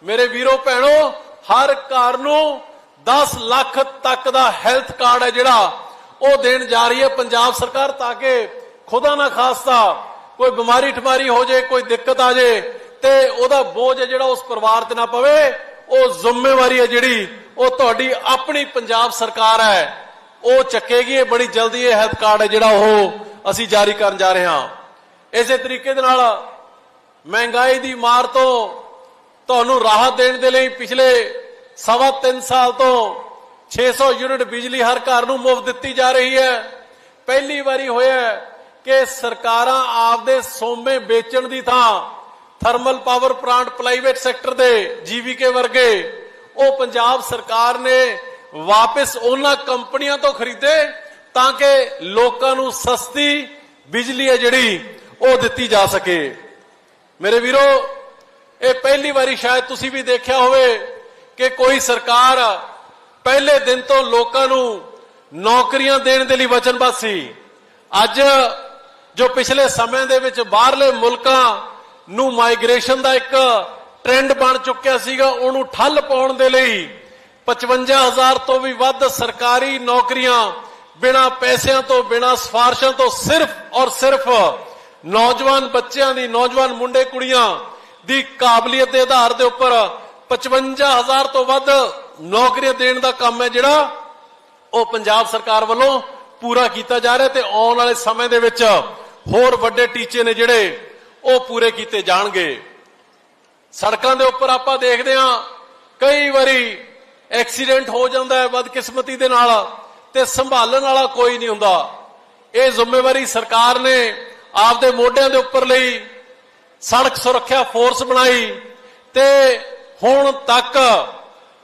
ਮੇਰੇ ਵੀਰੋ ਭੈਣੋ ਹਰ ਘਰ ਨੂੰ 10 ਲੱਖ ਤੱਕ ਦਾ ਹੈਲਥ ਕਾਰਡ ਹੈ ਜਿਹੜਾ ਉਹ ਦੇਣ ਜਾ ਰਹੀ ਹੈ ਪੰਜਾਬ ਸਰਕਾਰ ਤਾਂ ਕਿ ਖੁਦਾ ਨਾ ਖਾਸਤਾ ਕੋਈ ਬਿਮਾਰੀ ਠਮਾਰੀ ਹੋ ਜਾਏ ਕੋਈ ਦਿੱਕਤ ਆ ਜਾਏ ਤੇ ਉਹਦਾ ਬੋਝ ਜਿਹੜਾ ਉਸ ਪਰਿਵਾਰ ਤੇ ਨਾ ਪਵੇ, ਉਹ ਜ਼ਿੰਮੇਵਾਰੀ ਹੈ ਜਿਹੜੀ ਉਹ ਤੁਹਾਡੀ ਆਪਣੀ ਪੰਜਾਬ ਸਰਕਾਰ ਹੈ। ਉਹ ਚੱਕੇਗੀ, ਇਹ ਬੜੀ ਜਲਦੀ ਇਹ ਹੈਲਥ ਕਾਰਡ ਹੈ ਜਿਹੜਾ ਉਹ ਅਸੀਂ ਜਾਰੀ ਕਰਨ ਜਾ ਰਹੇ ਹਾਂ। ਇਸੇ ਤਰੀਕੇ ਦੇ ਨਾਲ ਮਹਿੰਗਾਈ ਦੀ ਮਾਰ ਤੋਂ ਤੁਹਾਨੂੰ ਰਾਹਤ ਦੇਣ ਦੇ ਲਈ ਪਿਛਲੇ ਸਵਾ ਤਿੰਨ ਸਾਲ ਤੋਂ 600 ਯੂਨਿਟ ਬਿਜਲੀ ਹਰ ਘਰ ਨੂੰ ਮੁਫਤ ਦਿੱਤੀ ਜਾ ਰਹੀ ਹੈ। ਪਹਿਲੀ ਵਾਰੀ ਹੋਇਆ ਕਿ ਸਰਕਾਰਾਂ ਆਪਦੇ ਸੋਮੇ ਵੇਚਣ ਦੀ ਥਾਂ thermal power plant private sector ਦੇ ਜੀਵੀਕੇ ਵਰਗੇ ਉਹ ਪੰਜਾਬ ਸਰਕਾਰ ਨੇ ਵਾਪਸ ਉਹਨਾਂ ਕੰਪਨੀਆਂ ਤੋਂ ਖਰੀਦੇ ਤਾਂ ਕਿ ਲੋਕਾਂ ਨੂੰ ਸਸਤੀ ਬਿਜਲੀ ਹੈ ਜਿਹੜੀ ਉਹ ਦਿੱਤੀ ਜਾ ਸਕੇ। ਮੇਰੇ ਵੀਰੋ ਇਹ ਪਹਿਲੀ ਵਾਰੀ ਸ਼ਾਇਦ ਤੁਸੀਂ ਵੀ ਦੇਖਿਆ ਹੋਵੇ ਕਿ ਕੋਈ ਸਰਕਾਰ ਪਹਿਲੇ ਦਿਨ ਤੋਂ ਲੋਕਾਂ ਨੂੰ ਨੌਕਰੀਆਂ ਦੇਣ ਦੇ ਲਈ ਵਚਨਬੱਧ ਸੀ। ਅੱਜ ਜੋ ਪਿਛਲੇ ਸਮੇਂ ਦੇ ਵਿੱਚ ਬਾਹਰਲੇ ਮੁਲਕਾਂ ਨੂੰ ਮਾਈਗ੍ਰੇਸ਼ਨ ਦਾ ਇੱਕ ਟ੍ਰੈਂਡ ਬਣ ਚੁੱਕਿਆ ਸੀਗਾ, ਉਹਨੂੰ ਠੱਲ ਪਾਉਣ ਦੇ ਲਈ 55000 ਤੋਂ ਵੀ ਵੱਧ ਸਰਕਾਰੀ ਨੌਕਰੀਆਂ ਬਿਨਾ ਪੈਸਿਆਂ ਤੋਂ, ਬਿਨਾ ਸਿਫਾਰਸ਼ਾਂ ਤੋਂ ਸਿਰਫ ਔਰ ਸਿਰਫ ਨੌਜਵਾਨ ਬੱਚਿਆਂ ਦੀ, ਨੌਜਵਾਨ ਮੁੰਡੇ ਕੁੜੀਆਂ ਦੀ ਕਾਬਲੀਅਤ ਦੇ ਆਧਾਰ ਦੇ ਉੱਪਰ 55000 ਤੋਂ ਵੱਧ ਨੌਕਰੀਆਂ ਦੇਣ ਦਾ ਕੰਮ ਹੈ ਜਿਹੜਾ ਉਹ ਪੰਜਾਬ ਸਰਕਾਰ ਵੱਲੋਂ ਪੂਰਾ ਕੀਤਾ ਜਾ ਰਿਹਾ ਤੇ ਆਉਣ ਵਾਲੇ ਸਮੇਂ ਦੇ ਵਿੱਚ ਹੋਰ ਵੱਡੇ ਟੀਚੇ ਨੇ ਜਿਹੜੇ ਉਹ ਪੂਰੇ ਕੀਤੇ ਜਾਣਗੇ। ਸੜਕਾਂ ਦੇ ਉੱਪਰ ਆਪਾਂ ਦੇਖਦੇ ਹਾਂ, ਕਈ ਵਾਰੀ ਐਕਸੀਡੈਂਟ ਹੋ ਜਾਂਦਾ ਹੈ ਬਦਕਿਸਮਤੀ ਦੇ ਨਾਲ ਤੇ ਸੰਭਾਲਣ ਵਾਲਾ ਕੋਈ ਨਹੀਂ ਹੁੰਦਾ। ਇਹ ਜ਼ਿੰਮੇਵਾਰੀ ਸਰਕਾਰ ਨੇ ਆਪਦੇ ਮੋਢਿਆਂ ਦੇ ਉੱਪਰ ਲਈ ਸੜਕ ਸੁਰੱਖਿਆ ਫੋਰਸ ਬਣਾਈ ਤੇ ਹੁਣ ਤੱਕ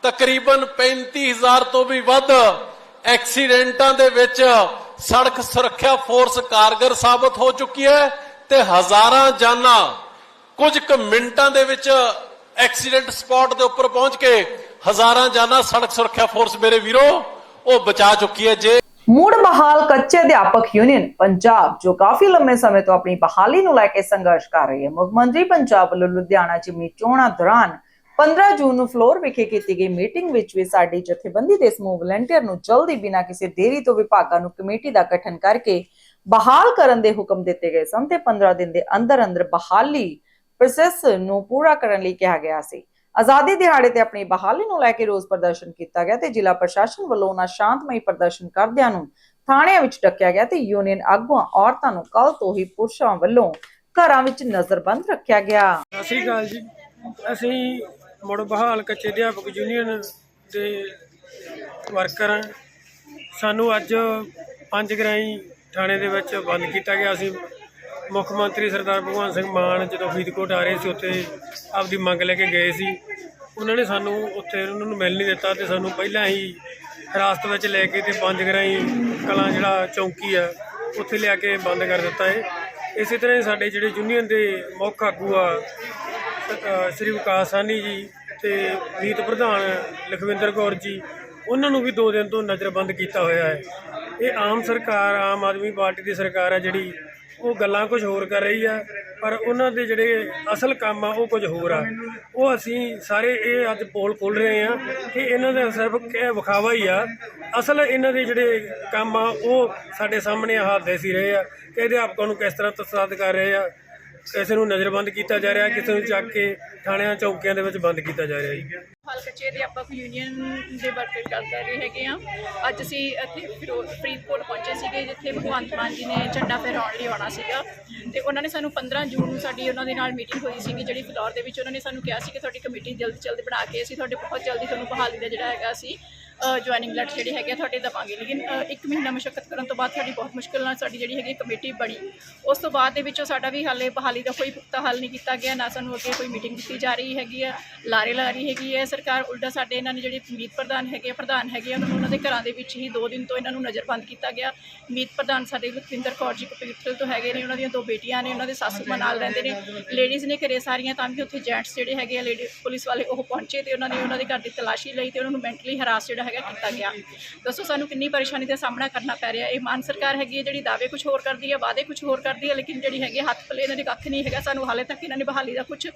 ਤਕਰੀਬਨ 35000 ਤੋਂ ਵੀ ਵੱਧ ਐਕਸੀਡੈਂਟਾਂ ਦੇ ਵਿੱਚ ਸੜਕ ਸੁਰੱਖਿਆ ਫੋਰਸ ਕਾਰਗਰ ਸਾਬਤ ਹੋ ਚੁੱਕੀ ਹੈ ਤੇ ਹਜ਼ਾਰਾਂ ਜਾਨਾਂ ਕੁਝ ਕੁ ਮਿੰਟਾਂ ਦੇ ਵਿੱਚ ਐਕਸੀਡੈਂਟ ਸਪੌਟ ਦੇ ਉੱਪਰ ਪਹੁੰਚ ਕੇ ਹਜ਼ਾਰਾਂ ਜਾਨਾਂ ਸੜਕ ਸੁਰੱਖਿਆ ਫੋਰਸ ਮੇਰੇ ਵੀਰੋ, ਉਹ ਬਚਾ ਚੁੱਕੀ ਹੈ ਜੇ ਮੁੜ ਬਹਾਲ ਕੱਚੇ ਅਧਿਆਪਕ ਯੂਨੀਅਨ ਪੰਜਾਬ, ਜੋ ਕਾਫੀ ਲੰਮੇ ਸਮੇਂ ਤੋਂ ਆਪਣੀ ਬਹਾਲੀ ਨੂੰ ਲੈ ਕੇ ਸੰਘਰਸ਼ ਕਰ ਰਹੀ ਹੈ। ਮੁੱਖ ਮੰਤਰੀ ਪੰਜਾਬ ਵੱਲੋਂ ਲੁਧਿਆਣਾ ਜ਼ਿਮਨੀ ਚੋਣਾਂ ਦੌਰਾਨ 15 ਜੂਨ ਨੂੰ ਫਲੋਰ ਵਿਖੇ ਕੀਤੀ ਗਈ ਮੀਟਿੰਗ ਵਿੱਚ ਵੀ ਸਾਡੀ ਜਥੇਬੰਦੀ ਦੇ ਸਮੂਹ ਵਲੰਟੀਅਰ ਨੂੰ ਜਲਦੀ ਬਿਨਾਂ ਕਿਸੇ ਦੇਰੀ ਤੋਂ ਵਿਭਾਗਾਂ ਨੂੰ ਕਮੇਟੀ ਦਾ ਗਠਨ ਕਰਕੇ ਬਹਾਲ ਕਰਨ ਦੇ ਹੁਕਮ ਦਿੱਤੇ ਗਏ ਸਨ ਤੇ 15 ਦਿਨ ਦੇ ਅੰਦਰ ਅੰਦਰ ਬਹਾਲੀ ਪ੍ਰੋਸੈਸ ਨੂੰ ਪੂਰਾ ਕਰਨ ਲਈ ਕਿਹਾ ਗਿਆ ਸੀ। ਆਜ਼ਾਦੀ ਦਿਹਾੜੇ ਤੇ ਆਪਣੀ ਬਹਾਲੀ ਨੂੰ ਲੈ ਕੇ ਰੋਸ ਪ੍ਰਦਰਸ਼ਨ ਕੀਤਾ ਗਿਆ ਤੇ ਜ਼ਿਲ੍ਹਾ ਪ੍ਰਸ਼ਾਸਨ ਵੱਲੋਂ ਉਹਨਾਂ ਸ਼ਾਂਤਮਈ ਪ੍ਰਦਰਸ਼ਨ ਕਰਦਿਆਂ ਨੂੰ ਥਾਣਿਆਂ ਵਿੱਚ ਡੱਕਿਆ ਗਿਆ ਤੇ ਯੂਨੀਅਨ ਆਗੂਆਂ, ਔਰਤਾਂ ਨੂੰ ਕੱਲ ਤੋਂ ਹੀ ਪੁਰਸ਼ਾਂ ਵੱਲੋਂ ਘਰਾਂ ਵਿੱਚ ਨਜ਼ਰਬੰਦ ਰੱਖਿਆ ਗਿਆ। ਸਤਿ ਸ਼੍ਰੀ ਅਕਾਲ ਜੀ। ਅਸੀਂ ਮੁੜ ਬਹਾਲ ਕੱਚੇ ਅਧਿਆਪਕ ਯੂਨੀਅਨ ਦੇ ਵਰਕਰ ਹਾਂ। ਸਾਨੂੰ ਅੱਜ ਪੰਜ ਗਰਾਈ ਥਾਣੇ ਦੇ ਵਿੱਚ ਬੰਦ ਕੀਤਾ ਗਿਆ। ਸੀ ਮੁੱਖ ਮੰਤਰੀ ਸਰਦਾਰ ਭਗਵੰਤ ਸਿੰਘ ਮਾਨ ਜਦੋਂ ਫਰੀਦਕੋਟ ਆ ਰਹੇ ਸੀ, ਉੱਥੇ ਆਪਦੀ ਮੰਗ ਲੈ ਕੇ ਗਏ ਸੀ। ਉਹਨਾਂ ਨੇ ਸਾਨੂੰ ਉੱਥੇ ਉਹਨਾਂ ਨੂੰ ਮਿਲ ਨਹੀਂ ਦਿੱਤਾ ਤੇ ਸਾਨੂੰ ਪਹਿਲਾਂ ਹੀ ਹਿਰਾਸਤ ਵਿੱਚ ਲੈ ਕੇ ਤੇ ਪੰਜ ਗਰਾਈ ਕਲਾਂ ਜਿਹੜਾ ਚੌਂਕੀ ਆ, ਉੱਥੇ ਲਿਆ ਕੇ ਬੰਦ ਕਰ ਦਿੱਤਾ ਹੈ ਇਸੇ ਤਰ੍ਹਾਂ ਹੀ ਸਾਡੇ ਜਿਹੜੇ ਯੂਨੀਅਨ ਦੇ ਮੁੱਖ ਆਗੂ ਆ ਸ੍ਰੀ ਵਿਕਾਸ ਸਾਨੀ ਜੀ ਤੇ ਮੀਤ ਪ੍ਰਧਾਨ ਲਖਵਿੰਦਰ ਕੌਰ ਜੀ, ਉਹਨਾਂ ਨੂੰ ਵੀ 2 ਦਿਨ ਤੋਂ ਨਜ਼ਰਬੰਦ ਕੀਤਾ ਹੋਇਆ ਹੈ। ਇਹ ਆਮ ਸਰਕਾਰ, ਆਮ ਆਦਮੀ ਪਾਰਟੀ ਦੀ ਸਰਕਾਰ ਆ ਜਿਹੜੀ ਉਹ ਗੱਲਾਂ ਕੁਝ ਹੋਰ ਕਰ ਰਹੀ ਆ, ਪਰ ਉਹਨਾਂ ਦੇ ਜਿਹੜੇ ਅਸਲ ਕੰਮ ਆ ਉਹ ਕੁਝ ਹੋਰ ਆ। ਉਹ ਅਸੀਂ ਸਾਰੇ ਇਹ ਅੱਜ ਪੋਲ ਖੋਲ ਰਹੇ ਆ ਕਿ ਇਹਨਾਂ ਦਾ ਸਿਰਫ ਇਹ ਵਿਖਾਵਾ ਹੀ ਆ। ਅਸਲ ਇਹਨਾਂ ਦੇ ਜਿਹੜੇ ਕੰਮ ਆ, ਉਹ ਸਾਡੇ ਸਾਹਮਣੇ ਹਾਲ ਦੇ ਸੀ ਰਹੇ ਆ ਕਿ ਅਧਿਆਪਕਾਂ ਨੂੰ ਕਿਸ ਤਰ੍ਹਾਂ ਤਸਦੀਕ ਕਰ ਰਹੇ ਆ ਕਿਸੇ ਨੂੰ ਨਜ਼ਰਬੰਦ ਕੀਤਾ ਜਾ ਰਿਹਾ, ਕਿਸੇ ਨੂੰ ਚੱਕ ਕੇ ਥਾਣਿਆਂ, ਚੌਕੀਆਂ ਦੇ ਵਿੱਚ ਬੰਦ ਕੀਤਾ ਜਾ ਰਿਹਾ ਜੀ। ਕੱਚੇ ਅਧਿਆਪਕ ਯੂਨੀਅਨ ਦੇ ਵਰਕਰ ਗੱਲ ਕਰ ਰਹੇ ਹੈਗੇ ਆ ਅੱਜ ਅਸੀਂ ਇੱਥੇ ਫਿਰੋਜ਼ ਫਰੀਦਕੋਟ ਪਹੁੰਚੇ ਸੀਗੇ, ਜਿੱਥੇ ਭਗਵੰਤ ਮਾਨ ਜੀ ਨੇ ਝੰਡਾ ਫਹਿਰਾਉਣ ਲਈ ਆਉਣਾ ਸੀਗਾ। ਤੇ ਉਹਨਾਂ ਨੇ ਸਾਨੂੰ 15 ਜੂਨ ਨੂੰ ਸਾਡੀ ਉਹਨਾਂ ਦੇ ਨਾਲ ਮੀਟਿੰਗ ਹੋਈ ਸੀਗੀ, ਜਿਹੜੀ ਫਲੋਰ ਦੇ ਵਿੱਚ ਉਹਨਾਂ ਨੇ ਸਾਨੂੰ ਕਿਹਾ ਸੀ ਕਿ ਤੁਹਾਡੀ ਕਮੇਟੀ ਜਲਦ ਜਲਦ ਬਣਾ ਕੇ ਅਸੀਂ ਤੁਹਾਡੇ ਬਹੁਤ ਜਲਦੀ ਤੁਹਾਨੂੰ ਬਹਾਲੀ ਦਾ ਜਿਹੜਾ ਹੈਗਾ ਸੀ। ਜੁਆਇਨਿੰਗ ਲੈਟਰ ਜਿਹੜੇ ਹੈਗੇ ਆ ਤੁਹਾਡੇ ਦਵਾਂਗੇ। ਲੇਕਿਨ ਇੱਕ ਮਹੀਨਾ ਮੁਸ਼ਕਲ ਕਰਨ ਤੋਂ ਬਾਅਦ ਸਾਡੀ ਬਹੁਤ ਮੁਸ਼ਕਲ ਨਾਲ ਸਾਡੀ ਜਿਹੜੀ ਹੈਗੀ ਕਮੇਟੀ ਬਣੀ। ਉਸ ਤੋਂ ਬਾਅਦ ਦੇ ਵਿੱਚੋਂ ਸਾਡਾ ਵੀ ਹਾਲੇ ਬਹਾਲੀ ਦਾ ਕੋਈ ਪੁਖਤਾ ਹੱਲ ਨਹੀਂ ਕੀਤਾ ਗਿਆ। ਨਾ ਸਾਨੂੰ ਅੱਗੇ ਕੋਈ ਮੀਟਿੰਗ ਦਿੱਤੀ ਜਾ ਰਹੀ ਹੈਗੀ ਹੈ ਲਾਰੇ ਲਾ ਰਹੀ ਹੈਗੀ ਹੈ ਸਰਕਾਰ ਉਲਟਾ ਸਾਡੇ ਇਹਨਾਂ ਨੇ ਜਿਹੜੇ ਮੀਤ ਪ੍ਰਧਾਨ ਹੈਗੇ ਆ, ਪ੍ਰਧਾਨ ਹੈਗੇ ਆ, ਉਹਨਾਂ ਨੂੰ ਉਹਨਾਂ ਦੇ ਘਰਾਂ ਦੇ ਵਿੱਚ ਹੀ 2 ਦਿਨ ਤੋਂ ਇਹਨਾਂ ਨੂੰ ਨਜ਼ਰਬੰਦ ਕੀਤਾ ਗਿਆ। ਮੀਤ ਪ੍ਰਧਾਨ ਸਾਡੇ ਲਖਵਿੰਦਰ ਕੌਰ ਜੀ ਕਪੂਰਥਲੇ ਤੋਂ ਹੈਗੇ ਨੇ ਉਹਨਾਂ ਦੀਆਂ ਦੋ ਬੇਟੀਆਂ ਨੇ ਉਹਨਾਂ ਦੇ ਸਾਸੂ ਮਾਂ ਨਾਲ ਰਹਿੰਦੇ ਨੇ। ਲੇਡੀਜ਼ ਨੇ ਘਰੇ ਸਾਰੀਆਂ ਤਾਂ ਵੀ ਉੱਥੇ ਜੈਂਟਸ ਜਿਹੜੇ ਹੈਗੇ ਆ ਲੇਡੀ ਪੁਲਿਸ ਵਾਲੇ ਉਹ ਪਹੁੰਚੇ ਤੇ ਉਹਨਾਂ ਨੇ ਉਹਨਾਂ ਦੇ ਘਰ ਦੀ ਤਲਾਸ਼ੀ ਲਈ ਤੇ ਉਹਨਾਂ ਨੂੰ ਮੈਂਟਲੀ ਹਰਾਸ ਜਿਹੜਾ ਹੈਗਾ, ਕੀਤਾ ਗਿਆ। ਦੱਸੋ ਸਾਨੂੰ ਕਿੰਨੀ ਪਰੇਸ਼ਾਨੀ ਦਾ ਸਾਹਮਣਾ ਕਰਨਾ ਪੈ ਰਿਹਾ। ਇਹ ਮਾਨ ਸਰਕਾਰ ਹੈਗੀ ਹੈ, ਜਿਹੜੀ ਦਾਅਵੇ ਕੁਝ ਹੋਰ ਕਰਦੀ ਹੈ, ਵਾਅਦੇ ਕੁਝ ਹੋਰ ਕਰਦੀ ਹੈ, ਲੇਕਿਨ ਜਿਹੜੀ ਹੈਗੀ ਹੱਥ ਪੱਲੇ ਇਹਨਾਂ ਦੇ ਕੱਖ ਨਹੀਂ ਹੈਗਾ। ਸਾਨੂੰ ਹਾਲੇ ਤੱਕ ਇਹਨਾਂ ਨੇ ਬਹਾਲੀ ਦਾ ਕੁਝ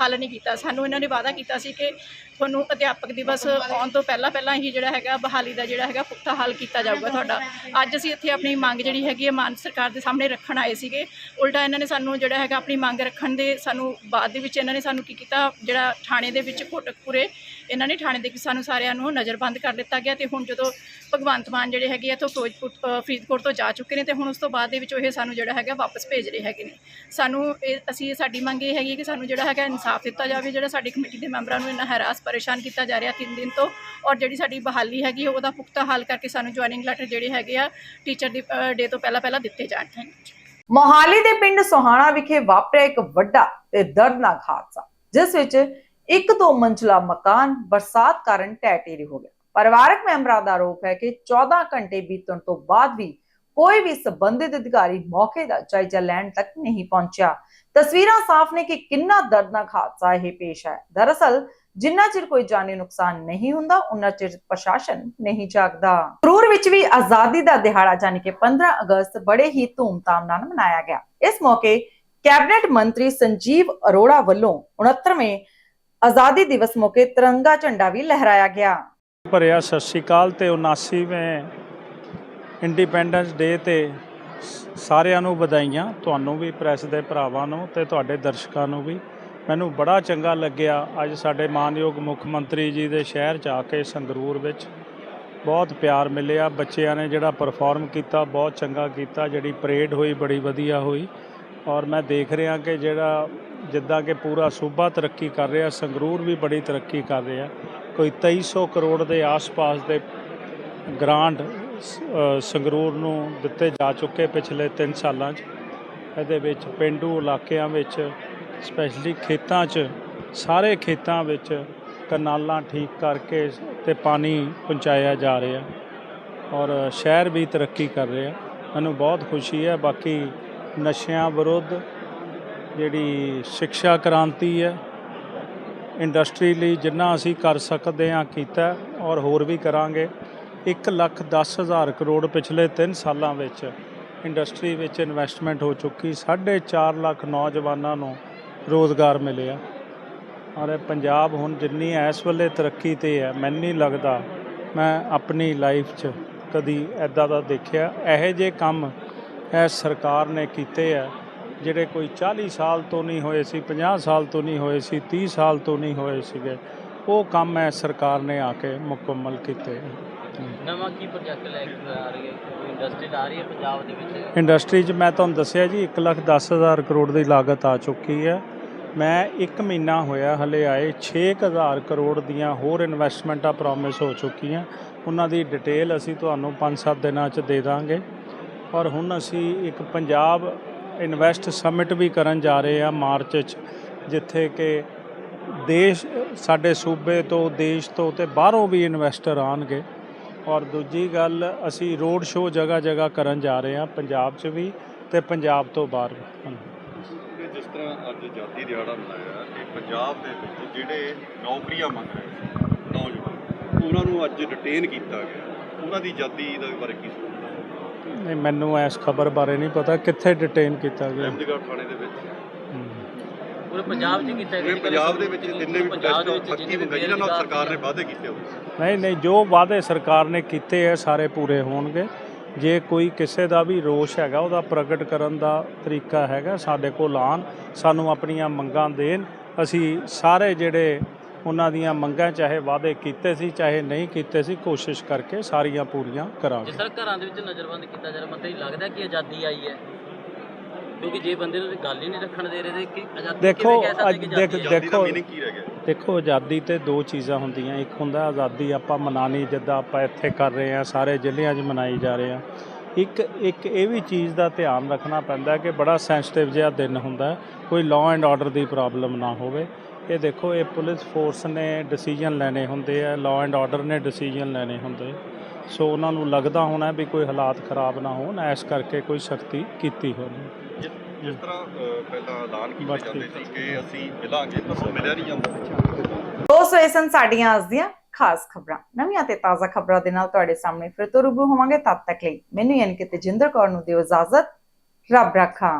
ਹੱਲ ਨਹੀਂ ਕੀਤਾ। ਸਾਨੂੰ ਇਹਨਾਂ ਨੇ ਵਾਅਦਾ ਕੀਤਾ ਸੀ ਕਿ ਤੁਹਾਨੂੰ ਅਧਿਆਪਕ ਦਿਵਸ ਆਉਣ ਤੋਂ ਪਹਿਲਾਂ ਪਹਿਲਾਂ ਹੀ ਜਿਹੜਾ ਹੈਗਾ, ਬਹਾਲੀ ਦਾ ਜਿਹੜਾ ਹੈਗਾ, ਪੁਖਤਾ ਹੱਲ ਕੀਤਾ ਜਾਊਗਾ ਤੁਹਾਡਾ। ਅੱਜ ਅਸੀਂ ਇੱਥੇ ਆਪਣੀ ਮੰਗ ਜਿਹੜੀ ਹੈਗੀ ਹੈ, ਮਾਨ ਸਰਕਾਰ ਦੇ ਸਾਹਮਣੇ ਰੱਖਣ ਆਏ ਸੀਗੇ। ਉਲਟਾ ਇਹਨਾਂ ਨੇ ਸਾਨੂੰ ਜਿਹੜਾ ਹੈਗਾ, ਆਪਣੀ ਮੰਗ ਰੱਖਣ ਦੇ ਸਾਨੂੰ ਬਾਅਦ ਦੇ ਵਿੱਚ ਇਹਨਾਂ ਨੇ ਸਾਨੂੰ ਕੀ ਕੀਤਾ, ਜਿਹੜਾ ਥਾਣੇ ਦੇ ਵਿੱਚ ਕੋਟਕਪੁਰੇ ਇਹਨਾਂ ਨੇ ਥਾਣੇ ਦੇ ਸਾਨੂੰ ਸਾਰਿਆਂ ਨੂੰ ਨਜ਼ਰਬੰਦ ਕਰ ਦਿੱਤਾ ਗਿਆ ਤੇ ਹੁਣ ਜਦੋਂ ਭਗਵੰਤ ਮਾਨ ਜਿਹੜੇ ਹੈਗੇ ਆ ਇੱਥੋਂ ਫਿਰੋਜ਼ਪੁਰ ਫਰੀਦਕੋਟ ਤੋਂ ਜਾ ਚੁੱਕੇ ਨੇ ਤੇ ਹੁਣ ਉਸ ਤੋਂ ਬਾਅਦ ਦੇ ਵਿੱਚ ਇਹ ਸਾਨੂੰ ਜਿਹੜਾ ਹੈਗਾ ਵਾਪਸ ਭੇਜ ਰਹੇ ਹੈਗੇ ਨੇ। ਸਾਨੂੰ ਇਹ, ਅਸੀਂ ਸਾਡੀ ਮੰਗ ਇਹ ਹੈਗੀ ਕਿ ਸਾਨੂੰ ਜਿਹੜਾ ਹੈਗਾ ਇਨਸਾਫ ਦਿੱਤਾ ਜਾਵੇ, ਜਿਹੜਾ ਸਾਡੀ ਕਮੇਟੀ ਦੇ ਮੈਂਬਰਾਂ ਨੂੰ ਇੰਨਾ ਹਰਾਸ ਪਰੇਸ਼ਾਨ ਕੀਤਾ ਜਾ ਰਿਹਾ ਤਿੰਨ ਦਿਨ ਤੋਂ ਔਰ ਜਿਹੜੀ ਸਾਡੀ ਬਹਾਲੀ ਹੈਗੀ ਉਹਦਾ ਪੁਖਤਾ ਹੱਲ ਕਰਕੇ ਸਾਨੂੰ ਜੁਆਇਨਿੰਗ ਲੈਟਰ ਜਿਹੜੇ ਹੈਗੇ ਆ ਟੀਚਰ ਦੀ ਡੇ ਤੋਂ ਪਹਿਲਾਂ ਪਹਿਲਾਂ ਦਿੱਤੇ ਜਾਣ। ਥੈਂਕ ਮੋਹਾਲੀ ਦੇ ਪਿੰਡ ਸੋਹਾਣਾ ਵਿਖੇ ਵਾਪਰਿਆ ਇੱਕ ਵੱਡਾ ਤੇ ਦਰਦਨਾਕ ਹਾਦਸਾ, ਜਿਸ ਵਿੱਚ ਇੱਕ ਦੋ ਮੰਜ਼ਲਾ ਮਕਾਨ ਬਰਸਾਤ ਕਾਰਨ ਢਹਿ ਢੇਰੀ ਹੋ ਗਿਆ ਪਰਿਵਾਰਕ ਮੈਂਬਰਾਂ ਦਾ ਆਰੋਪ ਹੈ ਕਿ 14 ਘੰਟੇ ਬੀਤਣ ਤੋਂ ਬਾਅਦ ਵੀ ਕੋਈ ਵੀ ਸੰਬੰਧਿਤ ਅਧਿਕਾਰੀ ਮੌਕੇ ਦਾ ਜਾਇਜ਼ਾ ਲੈਣ ਤੱਕ ਨਹੀਂ ਪਹੁੰਚਿਆ। ਤਸਵੀਰਾਂ ਸਾਫ਼ ਨੇ ਕਿ ਕਿੰਨਾ ਦਰਦਨਾਕ ਹਾਦਸਾ ਇਹ ਪੇਸ਼ ਹੈ। ਦਰਅਸਲ, ਜਿੰਨਾ ਚਿਰ ਕੋਈ ਜਾਨੀ ਨੁਕਸਾਨ ਨਹੀਂ ਹੁੰਦਾ, ਉਨਾ ਚਿਰ ਪ੍ਰਸ਼ਾਸਨ ਨਹੀਂ ਜਾਗਦਾ। ਕਰੂਰ ਵਿੱਚ ਵੀ ਆਜ਼ਾਦੀ ਦਾ ਦਿਹਾੜਾ ਜਾਨੀ ਕਿ 15 ਅਗਸਤ ਬੜੇ ਹੀ ਧੂਮਧਾਮ ਨਾਲ ਮਨਾਇਆ ਗਿਆ। ਇਸ ਮੌਕੇ ਕੈਬਨਿਟ ਮੰਤਰੀ ਸੰਜੀਵ ਅਰੋੜਾ ਵੱਲੋਂ 69ਵੇਂ ਆਜ਼ਾਦੀ ਦਿਵਸ ਮੌਕੇ ਤਿਰੰਗਾ ਝੰਡਾ ਵੀ ਲਹਿਰਾਇਆ ਗਿਆ। ਭਰਿਆ ਸਤਿ ਸ਼੍ਰੀ ਅਕਾਲ ਤੇ 79ਵੇਂ ਇੰਡੀਪੈਂਡੈਂਸ ਡੇ ਤੇ ਸਾਰਿਆਂ ਨੂੰ ਵਧਾਈਆਂ। ਤੁਹਾਨੂੰ ਵੀ ਪ੍ਰੈਸ ਦੇ ਭਰਾਵਾਂ ਨੂੰ ਤੇ ਤੁਹਾਡੇ ਦਰਸ਼ਕਾਂ ਨੂੰ ਵੀ। ਮੈਨੂੰ ਬੜਾ ਚੰਗਾ ਲੱਗਿਆ ਅੱਜ ਸਾਡੇ ਮਾਨਯੋਗ ਮੁੱਖ ਮੰਤਰੀ ਜੀ ਦੇ ਸ਼ਹਿਰ ਜਾ ਕੇ ਸੰਗਰੂਰ ਵਿੱਚ। ਬਹੁਤ ਪਿਆਰ ਮਿਲਿਆ। ਬੱਚਿਆਂ ਨੇ ਜਿਹੜਾ ਪਰਫਾਰਮ ਕੀਤਾ, ਬਹੁਤ ਚੰਗਾ ਕੀਤਾ। ਜਿਹੜੀ ਪਰੇਡ ਹੋਈ, ਬੜੀ ਵਧੀਆ ਹੋਈ। ਔਰ ਮੈਂ ਦੇਖ ਰਿਹਾ ਕਿ ਜਿਹੜਾ ਜਿੱਦਾਂ ਕਿ ਪੂਰਾ ਸੂਬਾ ਤਰੱਕੀ ਕਰ ਰਿਹਾ, ਸੰਗਰੂਰ ਵੀ ਬੜੀ ਤਰੱਕੀ ਕਰ ਰਿਹਾ। ਕੋਈ 2300 ਕਰੋੜ ਦੇ ਆਸ-ਪਾਸ ਦੇ ਗ੍ਰਾਂਟ ਸੰਗਰੂਰ ਨੂੰ ਦਿੱਤੇ ਜਾ ਚੁੱਕੇ ਪਿਛਲੇ 3 ਸਾਲਾਂ 'ਚ। ਇਹਦੇ ਵਿੱਚ ਪਿੰਡੂ ਇਲਾਕਿਆਂ ਵਿੱਚ ਸਪੈਸ਼ਲੀ ਖੇਤਾਂ 'ਚ, ਸਾਰੇ ਖੇਤਾਂ ਵਿੱਚ ਕਨਾਲਾਂ ਠੀਕ ਕਰਕੇ ਤੇ ਪਾਣੀ ਪਹੁੰਚਾਇਆ ਜਾ ਰਿਹਾ। ਔਰ ਸ਼ਹਿਰ ਵੀ ਤਰੱਕੀ ਕਰ ਰਿਹਾ। ਮੈਨੂੰ ਬਹੁਤ ਖੁਸ਼ੀ ਹੈ। ਬਾਕੀ ਨਸ਼ਿਆਂ ਵਿਰੁੱਧ ਜਿਹੜੀ ਸਿੱਖਿਆ ਕ੍ਰਾਂਤੀ ਹੈ ਇੰਡਸਟਰੀ ਲਈ ਜਿੰਨਾ ਅਸੀਂ ਕਰ ਸਕਦੇ ਹਾਂ ਕੀਤਾ ਔਰ ਹੋਰ ਵੀ ਕਰਾਂਗੇ 1 ਲੱਖ 10 ਹਜ਼ਾਰ ਕਰੋੜ ਪਿਛਲੇ 3 ਸਾਲਾਂ ਵਿੱਚ ਇੰਡਸਟਰੀ ਵਿੱਚ ਇਨਵੈਸਟਮੈਂਟ ਹੋ ਚੁੱਕੀ 4.5 ਲੱਖ ਨੌਜਵਾਨਾਂ ਨੂੰ ਰੋਜ਼ਗਾਰ ਮਿਲਿਆ। ਔਰ ਪੰਜਾਬ ਹੁਣ ਜਿੰਨੀ ਇਸ ਵੇਲੇ ਤਰੱਕੀ ਤੇ ਹੈ, ਮੈਨੂੰ ਨਹੀਂ ਲੱਗਦਾ ਮੈਂ ਆਪਣੀ ਲਾਈਫ 'ਚ ਕਦੀ ਐਦਾਂ ਦਾ ਦੇਖਿਆ। ਇਹੋ ਜਿਹੇ ਕੰਮ ਇਹ ਸਰਕਾਰ ਨੇ ਕੀਤੇ ਆ ਜਿਹੜੇ ਕੋਈ 40 ਸਾਲ ਤੋਂ ਨਹੀਂ ਹੋਏ ਸੀ 50 ਸਾਲ ਤੋਂ ਨਹੀਂ ਹੋਏ ਸੀ 30 ਸਾਲ ਤੋਂ ਨਹੀਂ ਹੋਏ ਸੀਗੇ ਉਹ ਕੰਮ ਹੈ ਸਰਕਾਰ ਨੇ ਆ ਕੇ ਮੁਕੰਮਲ ਕੀਤੇ। ਨਵਾਂ ਕੀ ਪ੍ਰੋਜੈਕਟ ਲੈ ਕੇ ਆ ਰਹੀ ਹੈ? ਇੰਡਸਟਰੀ ਆ ਰਹੀ ਹੈ ਪੰਜਾਬ ਦੇ ਵਿੱਚ? ਇੰਡਸਟਰੀ 'ਚ ਮੈਂ ਤੁਹਾਨੂੰ ਦੱਸਿਆ ਜੀ 1 ਲੱਖ 10 ਹਜ਼ਾਰ ਕਰੋੜ ਦੀ ਲਾਗਤ ਆ ਚੁੱਕੀ ਹੈ। ਮੈਂ 1 ਮਹੀਨਾ ਹੋਇਆ ਹਲੇ ਆਏ 6000 ਕਰੋੜ ਦੀਆਂ ਹੋਰ ਇਨਵੈਸਟਮੈਂਟਾਂ ਪ੍ਰੋਮਿਸ ਹੋ ਚੁੱਕੀਆਂ। ਉਹਨਾਂ ਦੀ ਡਿਟੇਲ ਅਸੀਂ ਤੁਹਾਨੂੰ 5-7 ਦਿਨਾਂ 'ਚ ਦੇ ਦਾਂਗੇ। ਔਰ ਹੁਣ ਅਸੀਂ ਇੱਕ ਪੰਜਾਬ ਇਨਵੈਸਟ ਸਮਿਟ ਵੀ ਕਰਨ ਜਾ ਰਹੇ ਆ ਮਾਰਚ 'ਚ, ਜਿੱਥੇ ਕਿ ਦੇਸ਼, ਸਾਡੇ ਸੂਬੇ ਤੋਂ, ਦੇਸ਼ ਤੋਂ ਤੇ ਬਾਹਰੋਂ ਵੀ ਇਨਵੈਸਟਰ ਆਣਗੇ ਔਰ ਦੂਜੀ ਗੱਲ, ਅਸੀਂ ਰੋਡ ਸ਼ੋਅ ਜਗ੍ਹਾ ਜਗ੍ਹਾ ਕਰਨ ਜਾ ਰਹੇ ਹਾਂ ਪੰਜਾਬ 'ਚ ਵੀ ਤੇ ਪੰਜਾਬ ਤੋਂ ਬਾਹਰ ਵੀ। ਜਿਸ ਤਰ੍ਹਾਂ ਅੱਜ ਆਜ਼ਾਦੀ ਦਿਹਾੜਾ ਮਨਾਇਆ ਕਿ ਪੰਜਾਬ ਦੇ ਵਿੱਚ ਜਿਹੜੇ ਨੌਕਰੀਆਂ ਮੰਗ ਰਹੇ ਸੀ, ਨੌਜਵਾਨ, ਉਹਨਾਂ ਨੂੰ ਅੱਜ ਡਿਟੇਨ ਕੀਤਾ ਗਿਆ। ਉਹਨਾਂ ਦੀ ਆਜ਼ਾਦੀ ਦਾ ਬਾਰੇ ਕੀ ਨਹੀਂ ਮੈਨੂੰ ਇਸ ਖਬਰ ਬਾਰੇ ਨਹੀਂ ਪਤਾ ਕਿੱਥੇ ਡਿਟੇਨ ਕੀਤਾ ਗਿਆ। ਅਹਿਮਦਗੜ੍ਹ ਥਾਣੇ ਦੇ ਵਿੱਚ। ਹਮ। ਪੂਰੇ ਪੰਜਾਬ 'ਚ ਕੀਤਾ ਪੂਰੇ ਪੰਜਾਬ ਦੇ ਵਿੱਚ ਜਿੰਨੇ ਵੀ ਪੰਜਾਬ ਦੇ ਵਿੱਚ ਹੱਕੀ ਮੰਗਾਈ ਜਿਹਨਾਂ ਨਾਲ ਸਰਕਾਰ ਨੇ ਵਾਅਦੇ ਕੀਤੇ ਹੋਏ ਨਹੀਂ ਨਹੀਂ ਜੋ ਵਾਅਦੇ ਸਰਕਾਰ ਨੇ ਕੀਤੇ ਐ ਸਾਰੇ ਪੂਰੇ ਹੋਣਗੇ। ਜੇ ਕੋਈ ਕਿਸੇ ਦਾ ਵੀ ਰੋਸ਼ ਹੈਗਾ ਉਹਦਾ ਪ੍ਰਗਟ ਕਰਨ ਦਾ ਤਰੀਕਾ ਹੈਗਾ ਸਾਡੇ ਕੋਲ ਆਉਣ ਸਾਨੂੰ ਆਪਣੀਆਂ ਮੰਗਾਂ ਦੇਣ। ਅਸੀਂ ਸਾਰੇ ਜਿਹੜੇ ਉਹਨਾਂ ਦੀਆਂ ਮੰਗਾਂ ਚਾਹੇ ਵਾਅਦੇ ਕੀਤੇ ਸੀ ਚਾਹੇ ਨਹੀਂ ਕੀਤੇ ਸੀ ਕੋਸ਼ਿਸ਼ ਕਰਕੇ ਸਾਰੀਆਂ ਪੂਰੀਆਂ ਕਰਾਂਗੇ ਜਿਸ ਤਰ੍ਹਾਂ ਘਰਾਂ ਦੇ ਵਿੱਚ ਨਜ਼ਰਬੰਦ ਕੀਤਾ ਜਾ ਰਿਹਾ ਨੂੰ ਲੱਗਦਾ ਕਿ ਆਜ਼ਾਦੀ ਆਈ ਹੈ? ਕਿਉਂਕਿ ਜੇ ਬੰਦੇ ਨੂੰ ਗੱਲ ਹੀ ਨਹੀਂ ਰੱਖਣ ਦੇ ਰਹੇ ਤੇ ਕਿ ਆਜ਼ਾਦੀ ਦੇਖੋ ਕਿਵੇਂ ਕਹਿ ਸਕਦੇ ਅੱਜ ਕਿ ਦੇਖ ਦੇਖੋ ਮੀਨਿੰਗ ਕੀ ਰਹਿ ਗਿਆ? ਦੇਖੋ ਆਜ਼ਾਦੀ ਤੇ ਦੋ ਚੀਜ਼ਾਂ ਹੁੰਦੀਆਂ। ਇੱਕ ਹੁੰਦਾ ਆਜ਼ਾਦੀ ਆਪਾਂ ਮਨਾਣੀ ਜਿੱਦਾਂ ਆਪਾਂ ਇੱਥੇ ਕਰ ਰਹੇ ਹਾਂ ਸਾਰੇ ਜ਼ਿਲ੍ਹਿਆਂ 'ਚ ਮਨਾਈ ਜਾ ਰਹੇ ਆ ਇੱਕ ਇੱਕ ਇਹ ਵੀ ਚੀਜ਼ ਦਾ ਧਿਆਨ ਰੱਖਣਾ ਪੈਂਦਾ ਕਿ ਬੜਾ ਸੈਂਸਿਟਿਵ ਜਿਹਾ ਦਿਨ ਹੁੰਦਾ ਕੋਈ ਲਾਅ ਐਂਡ ਆਰਡਰ ਦੀ ਪ੍ਰੋਬਲਮ ਨਾ ਹੋਵੇ। ਇਹ ਦੇਖੋ ਇਹ ਪੁਲਿਸ ਫੋਰਸ ਨੇ ਡਿਸੀਜਨ ਲੈਣੇ ਹੁੰਦੇ ਆ ਲਾਅ ਐਂਡ ਆਰਡਰ ਨੇ ਡਿਸੀਜਨ ਲੈਣੇ ਹੁੰਦੇ। ਸੋ ਉਹਨਾਂ ਨੂੰ ਲੱਗਦਾ ਹੋਣਾ ਵੀ ਕੋਈ ਹਾਲਾਤ ਖਰਾਬ ਨਾ ਹੋਣ ਇਸ ਕਰਕੇ ਕੋਈ ਸਖਤੀ ਕੀਤੀ ਹੋਣੀ ਜਿਸ ਤਰ੍ਹਾਂ ਪਹਿਲਾਂ ਐਲਾਨ ਕੀਤੇ ਜਾਂਦੇ ਸੀ ਕਿ ਅਸੀਂ ਮਿਲਾਂਗੇ ਪਰ ਉਹ ਮਿਲਿਆ ਨਹੀਂ ਜਾਂਦਾ। ਦੋਸਤੋ ਇਹ ਸਨ ਸਾਡੀਆਂ ਅੱਜ ਦੀਆਂ ਖਾਸ ਖਬਰਾਂ। ਨਵੀਆਂ ਤੇ ਤਾਜ਼ਾ ਖਬਰਾਂ ਦੇ ਨਾਲ ਤੁਹਾਡੇ ਸਾਹਮਣੇ ਫਿਰ ਤੋਂ ਰੂਬਰੂ ਹੋਵਾਂਗੇ। ਤਦ ਤੱਕ ਲਈ ਮੈਨੂੰ ਯਾਨੀ ਕਿ ਤੇਜਿੰਦਰ ਕੌਰ ਨੂੰ ਦਿਓ ਇਜਾਜ਼ਤ। ਰੱਬ ਰਾਖਾ।